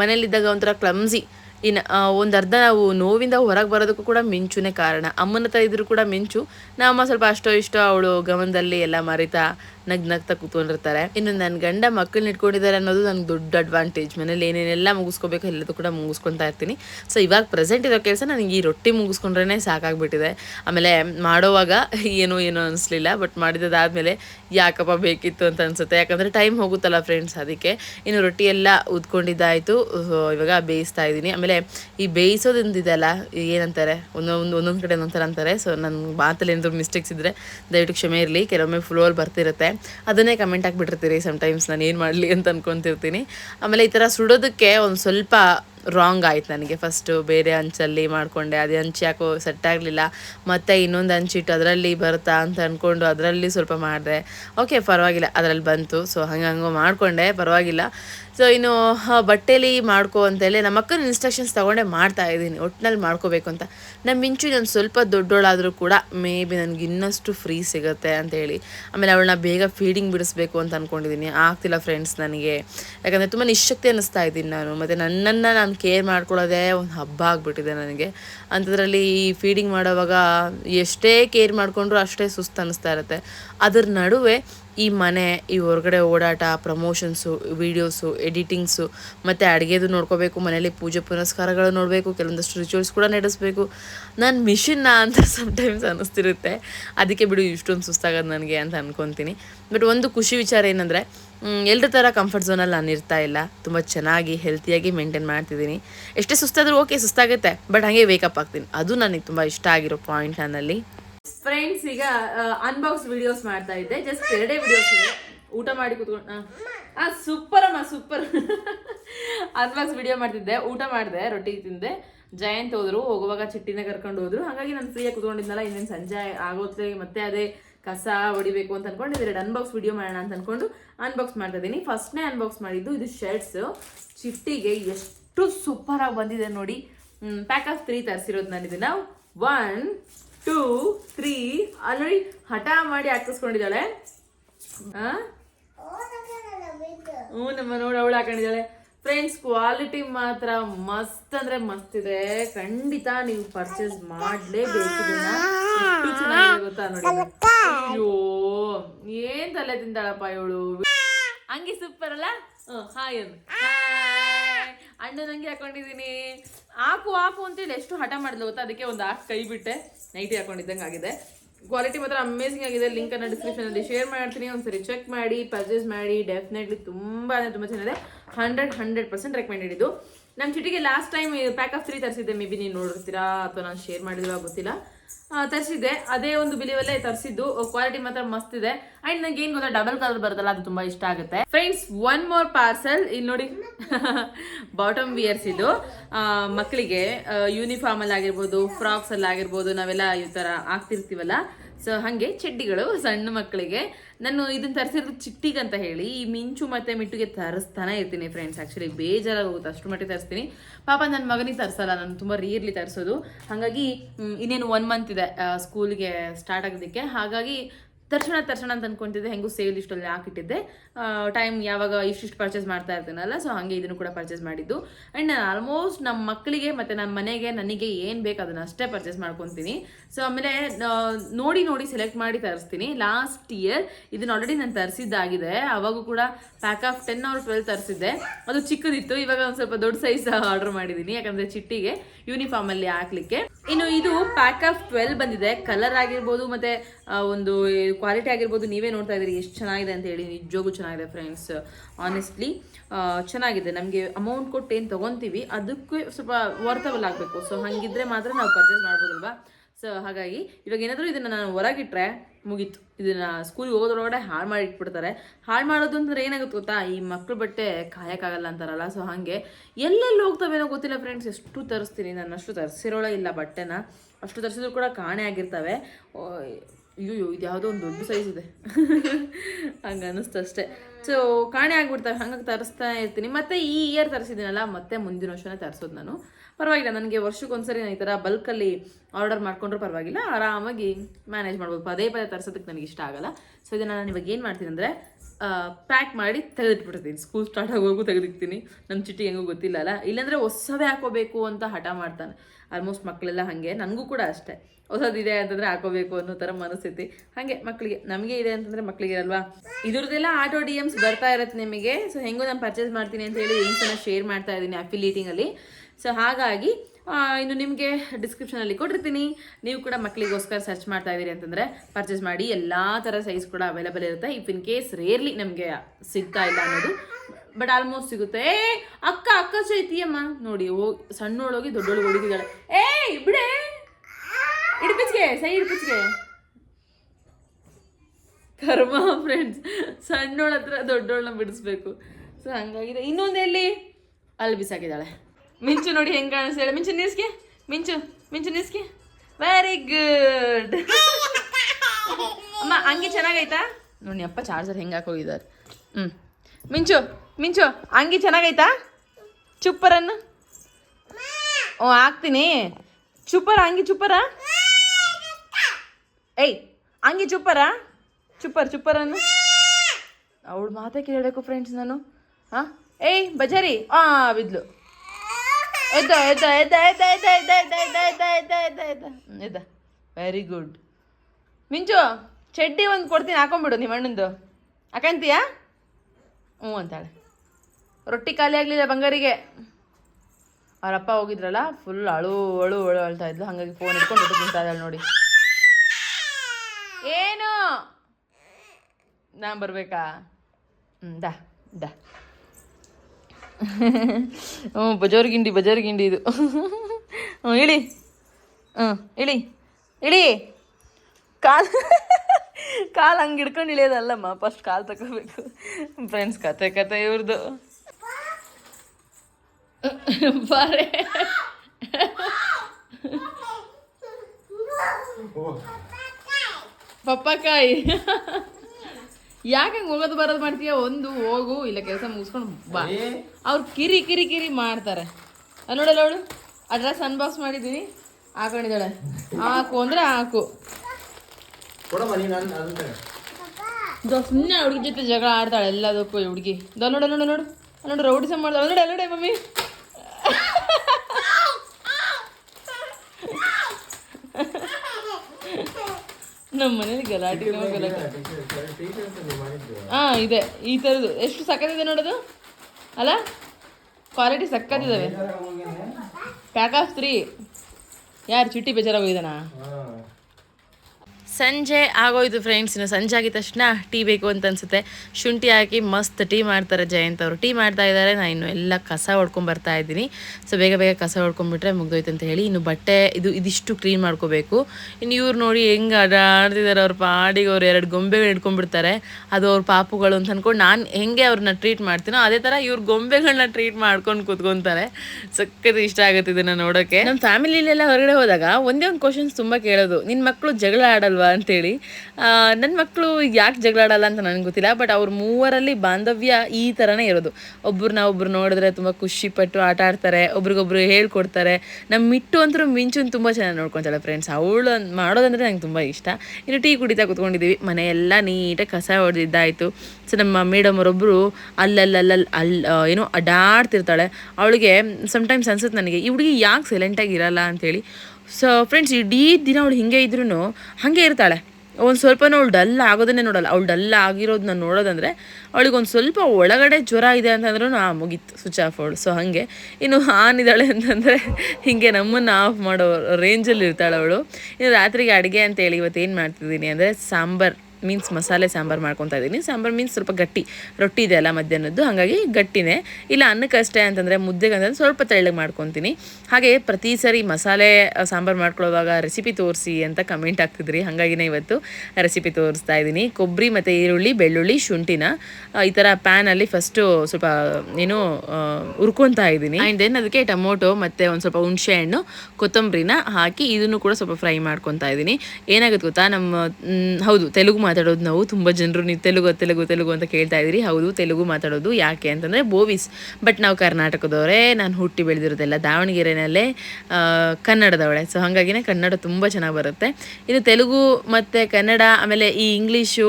ಮನೇಲಿದ್ದಾಗ ಒಂಥರ ಕ್ಲಮ್ಸಿ ಇನ್ನು ಒಂದು ಅರ್ಧ ನಾವು ನೋವಿಂದ ಹೊರಗೆ ಬರೋದಕ್ಕೂ ಕೂಡ ಮಿಂಚುನೇ ಕಾರಣ. ಅಮ್ಮನ ಹತ್ರ ಇದ್ರೂ ಕೂಡ ಮಿಂಚು. ನಮ್ಮ ಸ್ವಲ್ಪ ಅಷ್ಟೋ ಇಷ್ಟೋ ಅವಳು ಗಮನದಲ್ಲಿ ಎಲ್ಲ ಮರಿತಾ ನಗ್ ನಗ್ತಾ ಕೂತ್ಕೊಂಡಿರ್ತಾರೆ. ಇನ್ನು ನನ್ನ ಗಂಡ ಮಕ್ಕಳನ್ನ ಇಟ್ಕೊಂಡಿದ್ದಾರೆ ಅನ್ನೋದು ನನಗೆ ದೊಡ್ಡ ಅಡ್ವಾಂಟೇಜ್ ಮನೇಲಿ ಏನೇನೆಲ್ಲ ಮುಗಿಸ್ಕೋಬೇಕು ಎಲ್ಲದೂ ಕೂಡ ಮುಗಿಸ್ಕೊತಾ ಇರ್ತೀನಿ. ಸೊ ಇವಾಗ ಪ್ರೆಸೆಂಟ್ ಇರೋ ಕೆಲಸ ನನಗೆ ಈ ರೊಟ್ಟಿ ಮುಗಿಸ್ಕೊಂಡ್ರೇ ಸಾಕಾಗ್ಬಿಟ್ಟಿದೆ. ಆಮೇಲೆ ಮಾಡೋವಾಗ ಏನೋ ಏನೋ ಅನಿಸ್ಲಿಲ್ಲ ಬಟ್ ಮಾಡಿದಾದ್ಮೇಲೆ ಯಾಕಪ್ಪ ಬೇಕಿತ್ತು ಅಂತ ಅನ್ಸುತ್ತೆ. ಯಾಕಂದರೆ ಟೈಮ್ ಹೋಗುತ್ತಲ್ಲ ಫ್ರೆಂಡ್ಸ್ ಅದಕ್ಕೆ ಇನ್ನು ರೊಟ್ಟಿ ಎಲ್ಲ ಉದ್ಕೊಂಡಿದ್ದಾಯಿತು. ಇವಾಗ ಬೇಯಿಸ್ತಾ ಇದ್ದೀನಿ. ಆಮೇಲೆ ಈ ಬೇಯಿಸೋದಿಂದಿದೆಯಲ್ಲ ಏನಂತಾರೆ ಒಂದೊಂದು ಒಂದೊಂದು ಕಡೆ ಒಂದೊಂದು ಥರ ಅಂತಾರೆ. ಸೊ ನನ್ನ ಮಾತಲ್ಲಿ ಏನಾದರೂ ಮಿಸ್ಟೇಕ್ಸ್ ಇದ್ದರೆ ದಯವಿಟ್ಟು ಕ್ಷಮೆ ಇರಲಿ. ಕೆಲವೊಮ್ಮೆ ಫ್ಲೋರ್ ಬರ್ತಿರುತ್ತೆ. ಅದನ್ನೇ ಕಮೆಂಟ್ ಹಾಕ್ಬಿಟ್ಟಿರ್ತೀರಿ ಸಮ್ಟೈಮ್ಸ್ ನಾನು ಏನು ಮಾಡಲಿ ಅಂತ ಅಂದ್ಕೊತಿರ್ತೀನಿ ಆಮೇಲೆ ಈ ಥರ ಸುಡೋದಕ್ಕೆ ಒಂದು ಸ್ವಲ್ಪ ರಾಂಗ್ ಆಯ್ತು ನನಗೆ. ಫಸ್ಟು ಬೇರೆ ಹಂಚಲ್ಲಿ ಮಾಡಿಕೊಂಡೆ, ಅದೇ ಹಂಚು ಯಾಕೋ ಸೆಟ್ ಆಗಲಿಲ್ಲ. ಮತ್ತೆ ಇನ್ನೊಂದು ಹಂಚಿಟ್ಟು ಅದರಲ್ಲಿ ಬರುತ್ತಾ ಅಂತ ಅಂದ್ಕೊಂಡು ಅದರಲ್ಲಿ ಸ್ವಲ್ಪ ಮಾಡಿದೆ. ಓಕೆ ಪರವಾಗಿಲ್ಲ, ಅದರಲ್ಲಿ ಬಂತು. ಸೊ ಹಂಗೆ ಹಂಗೆ ಮಾಡಿಕೊಂಡೆ, ಪರವಾಗಿಲ್ಲ. ಸೊ ಇನ್ನು ಬಟ್ಟೆಲಿ ಮಾಡ್ಕೊ ಅಂತೇಳಿ ನಮ್ಮ ಅಕ್ಕನ ಇನ್ಸ್ಟ್ರಕ್ಷನ್ಸ್ ತೊಗೊಂಡೆ, ಮಾಡ್ತಾ ಇದ್ದೀನಿ. ಒಟ್ಟಿನಲ್ಲಿ ಮಾಡ್ಕೋಬೇಕು ಅಂತ. ನಮ್ಮ ಮಿಂಚು ನಾನು ಸ್ವಲ್ಪ ದೊಡ್ಡೋಳಾದರೂ ಕೂಡ ಮೇ ಬಿ ನನಗೆ ಇನ್ನಷ್ಟು ಫ್ರೀ ಸಿಗುತ್ತೆ ಅಂತೇಳಿ ಆಮೇಲೆ ಅವಳನ್ನ ಬೇಗ ಫೀಡಿಂಗ್ ಬಿಡಿಸ್ಬೇಕು ಅಂತ ಅಂದ್ಕೊಂಡಿದ್ದೀನಿ ಆಗ್ತಿಲ್ಲ ಫ್ರೆಂಡ್ಸ್ ನನಗೆ. ಯಾಕಂದರೆ ತುಂಬ ನಿಶಕ್ತಿ ಅನ್ನಿಸ್ತಾ ಇದ್ದೀನಿ ನಾನು. ಮತ್ತು ನನ್ನನ್ನು ನಾನು ಕೇರ್ ಮಾಡ್ಕೊಳ್ಳೋದೇ ಒಂದು ಹಬ್ಬ ಆಗಿಬಿಟ್ಟಿದೆ ನನಗೆ. ಅಂಥದ್ರಲ್ಲಿ ಈ ಫೀಡಿಂಗ್ ಮಾಡೋವಾಗ ಎಷ್ಟೇ ಕೇರ್ ಮಾಡಿಕೊಂಡ್ರು ಅಷ್ಟೇ ಸುಸ್ತು ಅನ್ನಿಸ್ತಾ ಇರುತ್ತೆ. ಅದ್ರ ನಡುವೆ ಈ ಮನೆ, ಈ ಹೊರಗಡೆ ಓಡಾಟ ಪ್ರಮೋಷನ್ಸು ವೀಡಿಯೋಸು ಎಡಿಟಿಂಗ್ಸು ಮತ್ತು ಅಡುಗೆದು ನೋಡ್ಕೋಬೇಕು ಮನೇಲಿ ಪೂಜೆ ಪುನಸ್ಕಾರಗಳು ನೋಡಬೇಕು, ಕೆಲವೊಂದಷ್ಟು ರಿಚುವಲ್ಸ್ ಕೂಡ ನಡೆಸಬೇಕು. ನಾನು ಮಿಷಿನ್ನ ಅಂತ ಸಮ್ಟೈಮ್ಸ್ ಅನ್ನಿಸ್ತಿರುತ್ತೆ ಅದಕ್ಕೆ ಬಿಡು, ಇಷ್ಟೊಂದು ಸುಸ್ತಾಗೋದು ನನಗೆ ಅಂತ ಅಂದ್ಕೊತೀನಿ ಬಟ್ ಒಂದು ಖುಷಿ ವಿಚಾರ ಏನಂದರೆ ಎಲ್ಲರ ಥರ ಕಂಫರ್ಟ್ ಝೋನಲ್ಲಿ ನಾನು ಇರ್ತಾ ಇಲ್ಲ. ತುಂಬ ಚೆನ್ನಾಗಿ ಹೆಲ್ತಿಯಾಗಿ ಮೇಂಟೈನ್ ಮಾಡ್ತಿದ್ದೀನಿ. ಎಷ್ಟೇ ಸುಸ್ತಾದರೂ ಓಕೆ ಸುಸ್ತಾಗುತ್ತೆ. ಬಟ್ ಹಾಗೆ ವೇಕಪ್ ಆಗ್ತೀನಿ. ಅದು ನನಗೆ ತುಂಬ ಇಷ್ಟ ಆಗಿರೋ ಪಾಯಿಂಟ್ ನನ್ನಲ್ಲಿ. ಫ್ರೆಂಡ್ಸ್ ಈಗ ಅನ್ಬಾಕ್ಸ್ ವಿಡಿಯೋಸ್ ಮಾಡ್ತಾ ಇದ್ದೆ. ಜಸ್ಟ್ ಎರಡೇ ವಿಡಿಯೋಸ್ ಇದೆ. ಊಟ ಮಾಡಿ ಕುತ್ಕೊಂಡು ಆ. ಸೂಪರ್ ಅಮ್ಮ ಸೂಪರ್ ಅನ್ಬಾಕ್ಸ್ ವಿಡಿಯೋ ಮಾಡ್ತಿದ್ದೆ. ಊಟ ಮಾಡಿದೆ ರೊಟ್ಟಿ ತಿಂದೆ. ಜಯಂತ್ ಹೋದ್ರು ಹೋಗುವಾಗ ಚಿಟ್ಟಿನ ಕರ್ಕೊಂಡು ಹೋದ್ರು. ಹಾಗಾಗಿ ನಾನು ಫ್ರೀಯಾಗಿ ಕುತ್ಕೊಂಡಿದ್ನಲ್ಲ ಇನ್ನೇನು ಸಂಜೆ ಆಗೋತ್ತೆ ಮತ್ತೆ ಅದೇ ಕಸ ಹೊಡಿಬೇಕು ಅಂತ ಅನ್ಕೊಂಡು ಎರಡು ಅನ್ಬಾಕ್ಸ್ ವಿಡಿಯೋ ಮಾಡೋಣ ಅಂತ ಅನ್ಕೊಂಡು ಅನ್ಬಾಕ್ಸ್ ಮಾಡ್ತಾ ಇದ್ದೀನಿ. ಫಸ್ಟ್ನೇ ಅನ್ಬಾಕ್ಸ್ ಮಾಡಿದ್ದು ಇದು ಶರ್ಟ್ಸ್ ಚಿಟ್ಟಿಗೆ ಎಷ್ಟು ಸೂಪರಾಗಿ ಆಗಿ ಬಂದಿದೆ ನೋಡಿ. ಪ್ಯಾಕ್ ಆಫ್ ತ್ರೀ ತರಿಸಿರೋದು ನಾನು ಇದನ್ನ. ಒನ್ ಟೂ ತ್ರೀ ಆಲ್ರೆಡಿ ಹಠ ಮಾಡಿ ಹಾಕಿಸ್ಕೊಂಡಿದ್ದಾಳೆ. ಹ್ಞೂ, ನಮ್ಮ ನೋಡಿ, ಅವಳು ಹಾಕೊಂಡಿದ್ದಾಳೆ. ಫ್ರೆಂಡ್ಸ್ ಕ್ವಾಲಿಟಿ ಮಾತ್ರ ಮಸ್ತ್ ಅಂದ್ರೆ ಮಸ್ತ್ ಇದೆ. ಖಂಡಿತ ನೀವು ಪರ್ಚೇಸ್ ಮಾಡ್ಲೇಬೇಕು ಗೊತ್ತಾ ನೋಡಿ ಅಯ್ಯೋ, ಏನ್ ತಲೆ ತಿಂದಾಳಪ್ಪ ಇವಳು? ಹಂಗೆ ಸೂಪರ್ ಅಲ್ಲ? ಹಾಯ್ ಅಂದ್ ಹಾಕೊಂಡಿದ್ದೀನಿ. ಹಾಕು ಹಾಕು ಅಂತೇಳಿ ಎಷ್ಟು ಹಠ ಮಾಡಿದ್ಲು ಗೊತ್ತಾ? ಅದಕ್ಕೆ ಒಂದು ಹಾಕಿ ಕೈ ಬಿಟ್ಟೆ. ನೈಟಿ ಹಾಕೊಂಡಿದ್ದಂಗೆ ಆಗಿದೆ. ಕ್ವಾಲಿಟಿ ಮಾತ್ರ ಅಮೇಸಿಂಗ್ ಆಗಿದೆ. ಲಿಂಕ್ ಅನ್ನ ಡಿಸ್ಕ್ರಿಪ್ಷನ್ ಅಲ್ಲಿ ಶೇರ್ ಮಾಡ್ತೀನಿ. ಒಂದ್ಸರಿ ಚೆಕ್ ಮಾಡಿ ಪರ್ಚೇಸ್ ಮಾಡಿ. ಡೆಫಿನೆಟ್ಲಿ ತುಂಬಾ ತುಂಬಾ ಚೆನ್ನಾಗಿದೆ. ಹಂಡ್ರೆಡ್ ಹಂಡ್ರೆಡ್ ಪರ್ಸೆಂಟ್ ರೆಕಮೆಂಡೆಡ್ ಇದು. ನಮ್ಮ ಚಿಟಿಗೆ last time pack of three ತರಿಸಿದ್ದೆ ಮೇ ಬಿ ನೀವು ನೋಡಿರ್ತೀರಾ ಅಥವಾ ನಾನು ಶೇರ್ ಮಾಡಿದಿರೋ ಗೊತ್ತಿಲ್ಲ. ತರಿಸಿದ್ದೆ. ಅದೇ ಒಂದು ಬಿಲಿವಲ್ಲೇ ತರಿಸಿದ್ದು. ಕ್ವಾಲಿಟಿ ಮಾತ್ರ ಮಸ್ತ್ ಇದೆ. ಅಂಡ್ ನನಗೆ ಏನು ಗೊತ್ತಾ ಡಬಲ್ ಕಲರ್ ಬರುತ್ತಲ್ಲ, ಅದು ತುಂಬಾ ಇಷ್ಟ ಆಗುತ್ತೆ. ಫ್ರೆಂಡ್ಸ್ ಒನ್ ಮೋರ್ ಪಾರ್ಸಲ್ ಇಲ್ಲಿ ನೋಡಿ ಬಾಟಮ್ ವಿಯರ್ಸ್ ಇದು. ಮಕ್ಕಳಿಗೆ ಯೂನಿಫಾರ್ಮ್ ಅಲ್ಲಿ ಆಗಿರ್ಬೋದು ಫ್ರಾಕ್ಸ್ ಅಲ್ಲಿ ಆಗಿರ್ಬೋದು ನಾವೆಲ್ಲ ಈ ತರ ಆಗ್ತಿರ್ತೀವಲ್ಲ ಸೊ ಹಾಗೆ ಚಡ್ಡಿಗಳು ಸಣ್ಣ ಮಕ್ಕಳಿಗೆ. ನಾನು ಇದನ್ನ ತರಿಸಿರೋದು ಚಿಟ್ಟಿಗೆ ಅಂತ ಹೇಳಿ, ಈ ಮಿಂಚು ಮತ್ತೆ ಮಿಟ್ಟುಗೆ ತರಿಸ್ತಾನೆ ಇರ್ತೀನಿ ಫ್ರೆಂಡ್ಸ್ ಆಕ್ಚುಲಿ ಬೇಜಾರಾಗುತ್ತೆ ಅಷ್ಟು ಮಟ್ಟಿಗೆ ತರಿಸ್ತೀನಿ. ಪಾಪ ನನ್ನ ಮಗನಿಗೆ ತರಿಸಲ್ಲ, ನಾನು ತುಂಬ ರಿಯರ್ಲಿ ತರಿಸೋದು. ಹಾಗಾಗಿ ಇನ್ನೇನು ಒನ್ ಮಂತ್ ಇದೆ ಸ್ಕೂಲ್ಗೆ ಸ್ಟಾರ್ಟ್ ಆಗೋದಕ್ಕೆ ಹಾಗಾಗಿ ತರ್ಸೋಣ ತರ್ಸೋಣ ಅಂತ ಅನ್ಕೊಂತಿದ್ದೆ, ಹೆಂಗೂ ಸೇಲ್ ಇಷ್ಟಲ್ಲಿ ಹಾಕಿಟ್ಟಿದ್ದೆ. ಟೈಮ್ ಯಾವಾಗ ಇಷ್ಟಿಷ್ಟು ಪರ್ಚೇಸ್ ಮಾಡ್ತಾ ಇರ್ತೀನಲ್ಲ ಸೊ ಹಾಗೆ ಇದನ್ನು ಕೂಡ ಪರ್ಚೇಸ್ ಮಾಡಿದ್ದು. ಆ್ಯಂಡ್ ನಾನು ಆಲ್ಮೋಸ್ಟ್ ನಮ್ಮ ಮಕ್ಕಳಿಗೆ ಮತ್ತು ನಮ್ಮ ಮನೆಗೆ ನನಗೆ ಏನು ಬೇಕು ಅದನ್ನ ಅಷ್ಟೇ ಪರ್ಚೇಸ್ ಮಾಡ್ಕೊತೀನಿ. ಸೊ ಆಮೇಲೆ ನೋಡಿ ನೋಡಿ ಸೆಲೆಕ್ಟ್ ಮಾಡಿ ತರಿಸ್ತೀನಿ. ಲಾಸ್ಟ್ ಇಯರ್ ಇದನ್ನ ಆಲ್ರೆಡಿ ನಾನು ತರಿಸಿದ್ದಾಗಿದೆ. ಅವಾಗೂ ಕೂಡ pack of ten or twelve ತರಿಸಿದ್ದೆ. ಅದು ಚಿಕ್ಕದಿತ್ತು, ಇವಾಗ ಒಂದು ಸ್ವಲ್ಪ ದೊಡ್ಡ ಸೈಜ್ ಆರ್ಡರ್ ಮಾಡಿದ್ದೀನಿ ಯಾಕಂದರೆ ಚಿಟ್ಟಿಗೆ ಯೂನಿಫಾರ್ಮ್ ಅಲ್ಲಿ ಹಾಕ್ಲಿಕ್ಕೆ. ಇನ್ನು ಇದು ಪ್ಯಾಕ್ ಆಫ್ ಟ್ವೆಲ್ ಬಂದಿದೆ. ಕಲರ್ ಆಗಿರ್ಬೋದು, ಮತ್ತೆ ಒಂದು ಕ್ವಾಲಿಟಿ ಆಗಿರ್ಬೋದು ನೀವೇ ನೋಡ್ತಾ ಇದ್ದೀರಿ, ಎಷ್ಟು ಚೆನ್ನಾಗಿದೆ ಅಂತ ಹೇಳಿ ನಿಜವಾಗೂ ಚೆನ್ನಾಗಿದೆ ಫ್ರೆಂಡ್ಸ್ ಆನೆಸ್ಟ್ಲಿ ಚೆನ್ನಾಗಿದೆ. ನಮಗೆ ಅಮೌಂಟ್ ಕೊಟ್ಟು ಏನು ತೊಗೊತೀವಿ, ಅದಕ್ಕೆ ಸ್ವಲ್ಪ ವರ್ತಬಲ್ ಆಗಬೇಕು. ಸೊ ಹಾಗಿದ್ರೆ ಮಾತ್ರ ನಾವು ಪರ್ಚೇಸ್ ಮಾಡ್ಬೋದಲ್ವಾ? ಸೊ ಹಾಗಾಗಿ ಇವಾಗ ಏನಾದರೂ ಇದನ್ನು ನಾನು ಹೊರಗಿಟ್ರೆ ಮುಗೀತು. ಇದನ್ನ ಸ್ಕೂಲಿಗೆ ಹೋಗೋದ್ರೊಳಗಡೆ ಹಾಳು ಮಾಡಿ ಇಟ್ಬಿಡ್ತಾರೆ ಹಾಳು ಮಾಡೋದು ಅಂತಂದ್ರೆ ಏನಾಗುತ್ತೆ ಗೊತ್ತಾ? ಈ ಮಕ್ಳು ಬಟ್ಟೆ ಕಾಯೋಕ್ಕಾಗಲ್ಲ ಅಂತಾರಲ್ಲ ಸೊ ಹಾಗೆ ಎಲ್ಲೆಲ್ಲಿ ಹೋಗ್ತವೇನೋ ಗೊತ್ತಿಲ್ಲ ಫ್ರೆಂಡ್ಸ್ ಎಷ್ಟು ತರಿಸ್ತೀನಿ ನಾನು, ಅಷ್ಟು ತರಿಸಿರೋಳ ಇಲ್ಲ ಬಟ್ಟೆನ. ಅಷ್ಟು ತರಿಸಿದ್ರು ಕೂಡ ಕಾಣೆ ಆಗಿರ್ತವೆ. ಅಯ್ಯೋ ಇದು ಯಾವುದೋ ಒಂದು ದೊಡ್ಡ ಸೈಜ್ ಇದೆ. ಹಂಗೆ ಅನ್ನಿಸ್ತು ಅಷ್ಟೇ. ಸೊ ಕಾಣೆ ಆಗ್ಬಿಡ್ತವೆ, ಹಂಗಾಗಿ ತರಿಸ್ತಾ ಇರ್ತೀನಿ. ಮತ್ತೆ ಈ ಇಯರ್ ತರಿಸಿದ್ದೀನಲ್ಲ, ಮತ್ತೆ ಮುಂದಿನ ವರ್ಷನೇ ತರಿಸೋದು ನಾನು. ಪರವಾಗಿಲ್ಲ, ನನಗೆ ವರ್ಷಕ್ಕೊಂದ್ಸರಿ ನಾನು ಈ ಥರ ಬಲ್ಕಲ್ಲಿ ಆರ್ಡರ್ ಮಾಡಿಕೊಂಡ್ರೂ ಪರವಾಗಿಲ್ಲ. ಆರಾಮಾಗಿ ಮ್ಯಾನೇಜ್ ಮಾಡ್ಬೋದು. ಪದೇ ಪದೇ ತರಿಸೋದಕ್ಕೆ ನನಗೆ ಇಷ್ಟ ಆಗಲ್ಲ. ಸೊ ಇದನ್ನು ನಾನು ಇವಾಗ ಏನು ಮಾಡ್ತೀನಿ ಅಂದರೆ ಪ್ಯಾಕ್ ಮಾಡಿ ತೆಗೆದಿಟ್ಬಿಡ್ತೀನಿ ಸ್ಕೂಲ್ ಸ್ಟಾರ್ಟ್ ಆಗೋವರೆಗೂ ತೆಗೆದಿಕ್ತೀನಿ ನಮ್ಮ ಚಿಟ್ಟಿ ಹೆಂಗೂ ಗೊತ್ತಿಲ್ಲ ಅಲ್ಲ. ಇಲ್ಲಾಂದರೆ ಹೊಸವೇ ಹಾಕೋಬೇಕು ಅಂತ ಹಠ ಮಾಡ್ತಾನೆ. ಆಲ್ಮೋಸ್ಟ್ ಮಕ್ಕಳೆಲ್ಲ ಹಾಗೆ, ನನಗೂ ಕೂಡ ಅಷ್ಟೇ. ಹೊಸದಿದೆ ಅಂತಂದರೆ ಹಾಕೋಬೇಕು ಅನ್ನೋ ಥರ ಮನಸ್ಥಿತಿ. ಹಾಗೆ ಮಕ್ಕಳಿಗೆ ನಮಗೆ ಇದೆ ಅಂತಂದರೆ ಮಕ್ಕಳಿಗೆ ಅಲ್ವಾ ಇದ್ರದ್ದೆಲ್ಲ ಆಟೋ ಡಿ ಎಮ್ಸ್ ಬರ್ತಾ ಇರುತ್ತೆ ನಿಮಗೆ. ಸೊ ಹೆಂಗೂ ನಾನು ಪರ್ಚೇಸ್ ಮಾಡ್ತೀನಿ ಅಂತ ಹೇಳಿ ಲಿಂಕ್ಸನ್ನು ಶೇರ್ ಮಾಡ್ತಾ ಇದ್ದೀನಿ ಅಫಿಲಿಯೇಟಿಂಗಲ್ಲಿ ಸೊ ಹಾಗಾಗಿ ಇನ್ನು ನಿಮಗೆ ಡಿಸ್ಕ್ರಿಪ್ಷನಲ್ಲಿ ಕೊಟ್ಟಿರ್ತೀನಿ. ನೀವು ಕೂಡ ಮಕ್ಕಳಿಗೋಸ್ಕರ ಸರ್ಚ್ ಮಾಡ್ತಾ ಇದ್ದೀರಿ ಅಂತಂದರೆ ಪರ್ಚೇಸ್ ಮಾಡಿ, ಎಲ್ಲ ಥರ ಸೈಜ್ ಕೂಡ ಅವೈಲೇಬಲ್ ಇರುತ್ತೆ. ಇಫ್ ಇನ್ ಕೇಸ್ ರೇರ್ಲಿ ನಮಗೆ ಸಿಗ್ತಾ ಇಲ್ಲ ಅನ್ನೋದು ಬಟ್ ಆಲ್ಮೋಸ್ಟ್ ಸಿಗುತ್ತೆ. ಏ, ಅಕ್ಕ ಅಕ್ಕ ಚೈತಿಯಮ್ಮ ನೋಡಿ, ಓ, ಸಣ್ಣೋಳೋಗಿ ದೊಡ್ಡೋಳಗೆ ಹೊಡಿತಿದ್ದಾಳೆ ಏ ಬಿಡೇ. ಇಡ್ಪಿಚ್ಗೆ ಸೈ ಇಡ್ಪಿಚ್ಗೆ ಕರ್ಮ ಫ್ರೆಂಡ್ಸ್ ಸಣ್ಣೋಳ ಹತ್ರ ದೊಡ್ಡೋಳನ್ನ ಬಿಡಿಸ್ಬೇಕು. ಸೊ ಹಂಗಾಗಿದೆ. ಇನ್ನೊಂದು ಎಲ್ಲಿ? ಅಲ್ಲಿ ಬಿಸಾಕಿದ್ದಾಳೆ ಮಿಂಚು ನೋಡಿ ಹೆಂಗೆ ಕಾಣಿಸ್ತಾಳೆ ಮಿಂಚು, ನಿಲ್ಸ್ಗೆ. ಮಿಂಚು ಮಿಂಚು, ನಿಲ್ಸ್ಗೆ. ವೆರಿ ಗುಡ್ ಅಮ್ಮ ಹಂಗೆ ಚೆನ್ನಾಗೈತಾ? ನೋಡಿ, ಅಪ್ಪ ಚಾರ್ಜರ್ ಹೆಂಗೆ ಹಾಕೋಗಿದ್ದಾರೆ. ಹ್ಞೂ ಮಿಂಚು ಮಿಂಚು ಅಂಗಿ ಚೆನ್ನಾಗೈತಾ ಚುಪ್ಪರನ್ನು ಓ ಹಾಕ್ತೀನಿ ಚುಪ್ಪರ ಅಂಗಿ ಚುಪ್ಪರ ಏಯ್ ಅಂಗಿ ಚುಪ್ಪರ ಚುಪ್ಪರ್ ಚುಪ್ಪರನ್ನು ಅವಳು ಮಾತೇ ಕೇಳಬೇಕು ಫ್ರೆಂಡ್ಸ್ ನಾನು ಹಾಂ ಏಯ್ ಬಜಾರಿ ಆ ಬಿದ್ಲು ವೆರಿ ಗುಡ್ ಮಿಂಚು ಚಡ್ಡಿ ಒಂದು ಕೊಡ್ತೀನಿ ಹಾಕೊಂಬಿಡು ನಿಮ್ಮ ಅಣ್ಣಂದು ಹಾಕಂತೀಯಾ ಹ್ಞೂ ಅಂತಾಳೆ ರೊಟ್ಟಿ ಖಾಲಿ ಆಗಲಿಲ್ಲ ಬಂಗಾರಿಗೆ. ಅವರಪ್ಪ ಹೋಗಿದ್ರಲ್ಲ ಫುಲ್ ಅಳು ಅಳು ಅಳು ಅಳ್ತಾ ಇದ್ಲು. ಹಾಗಾಗಿ ಫೋನ್ ಇಟ್ಕೊಂಡು ರೊಟ್ಟಿ ತಿಂತಾ ಇದ್ದಾಳೆ ನೋಡಿ. ಏನು? ನಾನು ಬರಬೇಕಾ? ಹ್ಞೂ ದಾ ದಾ. ಹ್ಞೂ ಬಜಾರ್ ಗಿಂಡಿ ಬಜಾರ್ ಗಿಂಡಿ ಇದು. ಹ್ಞೂ ಇಳಿ. ಹ್ಞೂ ಇಳಿ. ಇಳಿ. ಕಾಲು ಕಾಲು ಹಂಗೆ ಹಿಡ್ಕೊಂಡು ಇಳಿಯೋದಲ್ಲಮ್ಮ. ಫಸ್ಟ್ ಕಾಲು ತಗೋಬೇಕು. ಫ್ರೆಂಡ್ಸ್ ಕತೆ ಕತೆ ಇವ್ರದ್ದು ಬಾರೆ ಪಪ್ಪಕಾಯಿ. ಯಾಕೆ ಹಂಗೆ ಹೋಗೋದು ಬರೋದು ಮಾಡ್ತೀಯ? ಒಂದು ಹೋಗು ಇಲ್ಲ ಕೆಲಸ ಮುಗಿಸ್ಕೊಂಡು ಬಾ. ಅವ್ರು ಕಿರಿ ಕಿರಿ ಕಿರಿ ಮಾಡ್ತಾರೆ. ನೋಡಲ್ಲ ಅವಳು? ಅಡ್ರೆಸ್ ಡ್ರೆಸ್ ಅನ್ಬಾಕ್ಸ್ ಮಾಡಿದ್ದೀನಿ ಹಾಕೊಂಡಿದ್ದಾಳೆ. ಹಾಕು ಅಂದರೆ ಹಾಕು. ಸುಮ್ಮನೆ ಹುಡುಗಿ ಜೊತೆ ಜಗಳ ಆಡ್ತಾಳೆ ಎಲ್ಲದಕ್ಕೂ ಹುಡುಗಿ. ದ ನೋಡು ನೋಡು ನೋಡು. ನೋಡು ರೌಡಿಸ ಮಾಡ್ತಾಳೆ. ನೋಡಿ ನೋಡಿ ಮಮ್ಮಿ. ನಮ್ಮ ಮನೇಲಿ ಗಲಾಟೆ ಹಾ ಇದೆ. ಈ ಥರದ್ದು ಎಷ್ಟು ಸಕ್ಕತ್ತಿದೆ ನೋಡೋದು? ಅಲ್ಲ? ಕ್ವಾಲಿಟಿ ಸಕ್ಕತ್ತಿದ್ದಾವೆ ಪ್ಯಾಕ್ ಆಫ್ ತ್ರೀ ಯಾರು ಚಿಟ್ಟಿ ಬೇಜಾರಾಗೋಗಿದ್ದಾನಾ ಸಂಜೆ ಆಗೋಯ್ತು ಫ್ರೆಂಡ್ಸ್ ಇನ್ನು ಸಂಜೆ ಆಗಿದ ತಕ್ಷಣ ಟೀ ಬೇಕು ಅಂತ ಅನ್ಸುತ್ತೆ. ಶುಂಠಿ ಹಾಕಿ ಮಸ್ತ್ ಟೀ ಮಾಡ್ತಾರೆ ಜಯಂತ್ ಅವರು. ಟೀ ಮಾಡ್ತಾ ಇದ್ದಾರೆ ನಾನು ಇನ್ನು ಎಲ್ಲ ಕಸ ಹೊಡ್ಕೊಂಡ್ ಬರ್ತಾ ಇದ್ದೀನಿ. ಸೊ ಬೇಗ ಬೇಗ ಕಸ ಹೊಡ್ಕೊಂಡ್ಬಿಟ್ರೆ ಮುಗ್ದೋಯ್ತು ಅಂತ ಹೇಳಿ ಇನ್ನು ಬಟ್ಟೆ, ಇದು ಇದಿಷ್ಟು ಕ್ಲೀನ್ ಮಾಡ್ಕೋಬೇಕು. ಇನ್ನು ಇವ್ರು ನೋಡಿ ಹೆಂಗೆ ಆಡ್ತಿದ್ದಾರೆ ಅವ್ರ ಪಾಡಿಗೆ, ಅವ್ರು ಎರಡು ಗೊಂಬೆಗಳು ಇಟ್ಕೊಂಡ್ಬಿಡ್ತಾರೆ ಅದು ಅವ್ರ ಪಾಪುಗಳು ಅಂತ ಅನ್ಕೊಂಡು ನಾನು ಹೆಂಗೆ ಅವ್ರನ್ನ ಟ್ರೀಟ್ ಮಾಡ್ತೀನೋ ಅದೇ ಥರ ಇವ್ರ ಗೊಂಬೆಗಳನ್ನ ಟ್ರೀಟ್ ಮಾಡ್ಕೊಂಡು ಕೂತ್ಕೊಂತಾರೆ. ಸಕ್ಕತ್ ಇಷ್ಟ ಆಗುತ್ತೆ ಇದನ್ನು ನೋಡೋಕೆ. ನಮ್ಮ ಫ್ಯಾಮಿಲಿಲೆಲ್ಲ ಹೊರಗಡೆ ಹೋದಾಗ ಒಂದೇ ಒಂದು ಕ್ವಶನ್ಸ್ ತುಂಬ ಕೇಳೋದು. ನಿನ್ನ ಮಕ್ಕಳು ಜಗಳ ಆಡಲ್ವಾ? ಅಂತೇಳಿ. ನನ್ನ ಮಕ್ಕಳು ಯಾಕೆ ಜಗಳಾಡಲ್ಲ ಅಂತ ನನಗೆ ಗೊತ್ತಿಲ್ಲ ಬಟ್ ಅವ್ರ ಮೂವರಲ್ಲಿ ಬಾಂಧವ್ಯ ಈ ಥರನೇ ಇರೋದು. ಒಬ್ರನ್ನ ಒಬ್ರು ನೋಡಿದ್ರೆ ತುಂಬ ಖುಷಿಪಟ್ಟು ಆಟ ಆಡ್ತಾರೆ, ಒಬ್ರಿಗೊಬ್ರು ಹೇಳ್ಕೊಡ್ತಾರೆ. ನಮ್ಮ ಮಿಟ್ಟು ಅಂತೂ ಮಿಂಚುನ್ ತುಂಬ ಚೆನ್ನಾಗಿ ನೋಡ್ಕೊತಾಳೆ ಫ್ರೆಂಡ್ಸ್ ಅವಳು ಮಾಡೋದಂದರೆ ನಂಗೆ ತುಂಬ ಇಷ್ಟ. ಇನ್ನು ಟೀ ಕುಡಿತಾ ಕೂತ್ಕೊಂಡಿದ್ದೀವಿ ಮನೆಯೆಲ್ಲ ನೀಟಾಗಿ ಕಸ ಹೊಡೆದಿದ್ದಾಯಿತು ಸೊ ನಮ್ಮ ಮೇಡಮ್ ಅವರೊಬ್ಬರು ಅಲ್ಲಲ್ಲಲ್ಲಲ್ಲಿ ಅಲ್ಲಿ ಏನೋ ಅಡಾಡ್ತಿರ್ತಾಳೆ ಅವಳಿಗೆ ಸಮ್ಟೈಮ್ಸ್ ಅನ್ಸುತ್ತೆ ನನಗೆ, ಈ ಹುಡುಗಿ ಯಾಕೆ ಸೈಲೆಂಟಾಗಿ ಇರಲ್ಲ ಅಂತೇಳಿ ಸೊ ಫ್ರೆಂಡ್ಸ್ ಇಡೀ ದಿನ ಅವಳು ಹಿಂಗೆ ಇದ್ರೂ ಹಾಗೆ ಇರ್ತಾಳೆ. ಒಂದು ಸ್ವಲ್ಪನೂ ಅವಳು ಡಲ್ ಆಗೋದನ್ನೇ ನೋಡಲ್ಲ. ಅವಳು ಡಲ್ ಆಗಿರೋದನ್ನ ನೋಡೋದಂದರೆ ಅವಳಿಗೆ ಒಂದು ಸ್ವಲ್ಪ ಒಳಗಡೆ ಜ್ವರ ಇದೆ ಅಂತಂದ್ರೂ ಆ, ಮುಗೀತು ಸ್ವಿಚ್ ಆಫ್ ಅವಳು. ಸೊ ಹಾಗೆ. ಇನ್ನು ಆನ್ ಇದ್ದಾಳೆ ಅಂತಂದರೆ ಹೀಗೆ ನಮ್ಮನ್ನು ಆಫ್ ಮಾಡೋ ರೇಂಜಲ್ಲಿ ಇರ್ತಾಳೆ ಅವಳು. ಇನ್ನು ರಾತ್ರಿಗೆ ಅಡುಗೆ ಅಂತೇಳಿ ಇವತ್ತು ಏನು ಮಾಡ್ತಿದ್ದೀನಿ ಅಂದರೆ ಸಾಂಬಾರ್. ಮೀನ್ಸ್ ಮಸಾಲೆ ಸಾಂಬಾರು ಮಾಡ್ಕೊತಾ ಇದ್ದೀನಿ. ಸಾಂಬಾರು ಮೀನ್ಸ್ ಸ್ವಲ್ಪ ಗಟ್ಟಿ. ರೊಟ್ಟಿ ಇದೆ ಅಲ್ಲ ಮಧ್ಯಾಹ್ನದ್ದು. ಹಾಗಾಗಿ ಗಟ್ಟಿನೇ. ಇಲ್ಲ ಅನ್ನಕ್ಕಷ್ಟೇ ಅಂತಂದರೆ ಮುದ್ದೆಗೆ ಅಂದರೆ ಸ್ವಲ್ಪ ತೆಳ್ಳಗೆ ಮಾಡ್ಕೊತೀನಿ. ಹಾಗೆ ಪ್ರತಿ ಸರಿ ಮಸಾಲೆ ಸಾಂಬಾರು ಮಾಡ್ಕೊಳ್ಳೋವಾಗ ರೆಸಿಪಿ ತೋರಿಸಿ ಅಂತ ಕಮೆಂಟ್ ಆಗ್ತಿದ್ರಿ ಹಾಗಾಗಿನೇ ಇವತ್ತು ರೆಸಿಪಿ ತೋರಿಸ್ತಾ ಇದ್ದೀನಿ. ಕೊಬ್ಬರಿ ಮತ್ತು ಈರುಳ್ಳಿ, ಬೆಳ್ಳುಳ್ಳಿ, ಶುಂಠಿನ ಈ ಥರ ಪ್ಯಾನಲ್ಲಿ ಫಸ್ಟು ಸ್ವಲ್ಪ, ಏನು ಹುರ್ಕೊತಾ ಇದ್ದೀನಿ. ಆ್ಯಂಡ್ ದೆನ್ ಅದಕ್ಕೆ ಟೊಮೊಟೊ ಮತ್ತು ಒಂದು ಸ್ವಲ್ಪ ಹುಣಸೆ ಹಣ್ಣು, ಕೊತ್ತಂಬರಿನ ಹಾಕಿ ಇದನ್ನು ಕೂಡ ಸ್ವಲ್ಪ ಫ್ರೈ ಮಾಡ್ಕೊತಾ ಇದ್ದೀನಿ. ಏನಾಗುತ್ತೆ ಗೊತ್ತಾ? ನಮ್ಮ ಹೌದು, ತೆಲುಗು ಮಾತಾಡೋದು ನಾವು. ತುಂಬ ಜನರು ನೀವು ತೆಲುಗು ತೆಲುಗು ತೆಲುಗು ಅಂತ ಕೇಳ್ತಾ ಇದ್ದೀರಿ. ಹೌದು, ತೆಲುಗು ಮಾತಾಡೋದು ಯಾಕೆ ಅಂತಂದರೆ ಬೋವಿಸ್. ಬಟ್ ನಾವು ಕರ್ನಾಟಕದವರೇ, ನಾನು ಹುಟ್ಟಿ ಬೆಳೆದಿರೋದೆಲ್ಲ ದಾವಣಗೆರೆನಲ್ಲೇ ಕನ್ನಡದವಳೆ. ಸೊ ಹಾಗಾಗಿನೇ ಕನ್ನಡ ತುಂಬ ಚೆನ್ನಾಗಿ ಬರುತ್ತೆ. ಇನ್ನು ತೆಲುಗು ಮತ್ತು ಕನ್ನಡ, ಆಮೇಲೆ ಈ ಇಂಗ್ಲೀಷು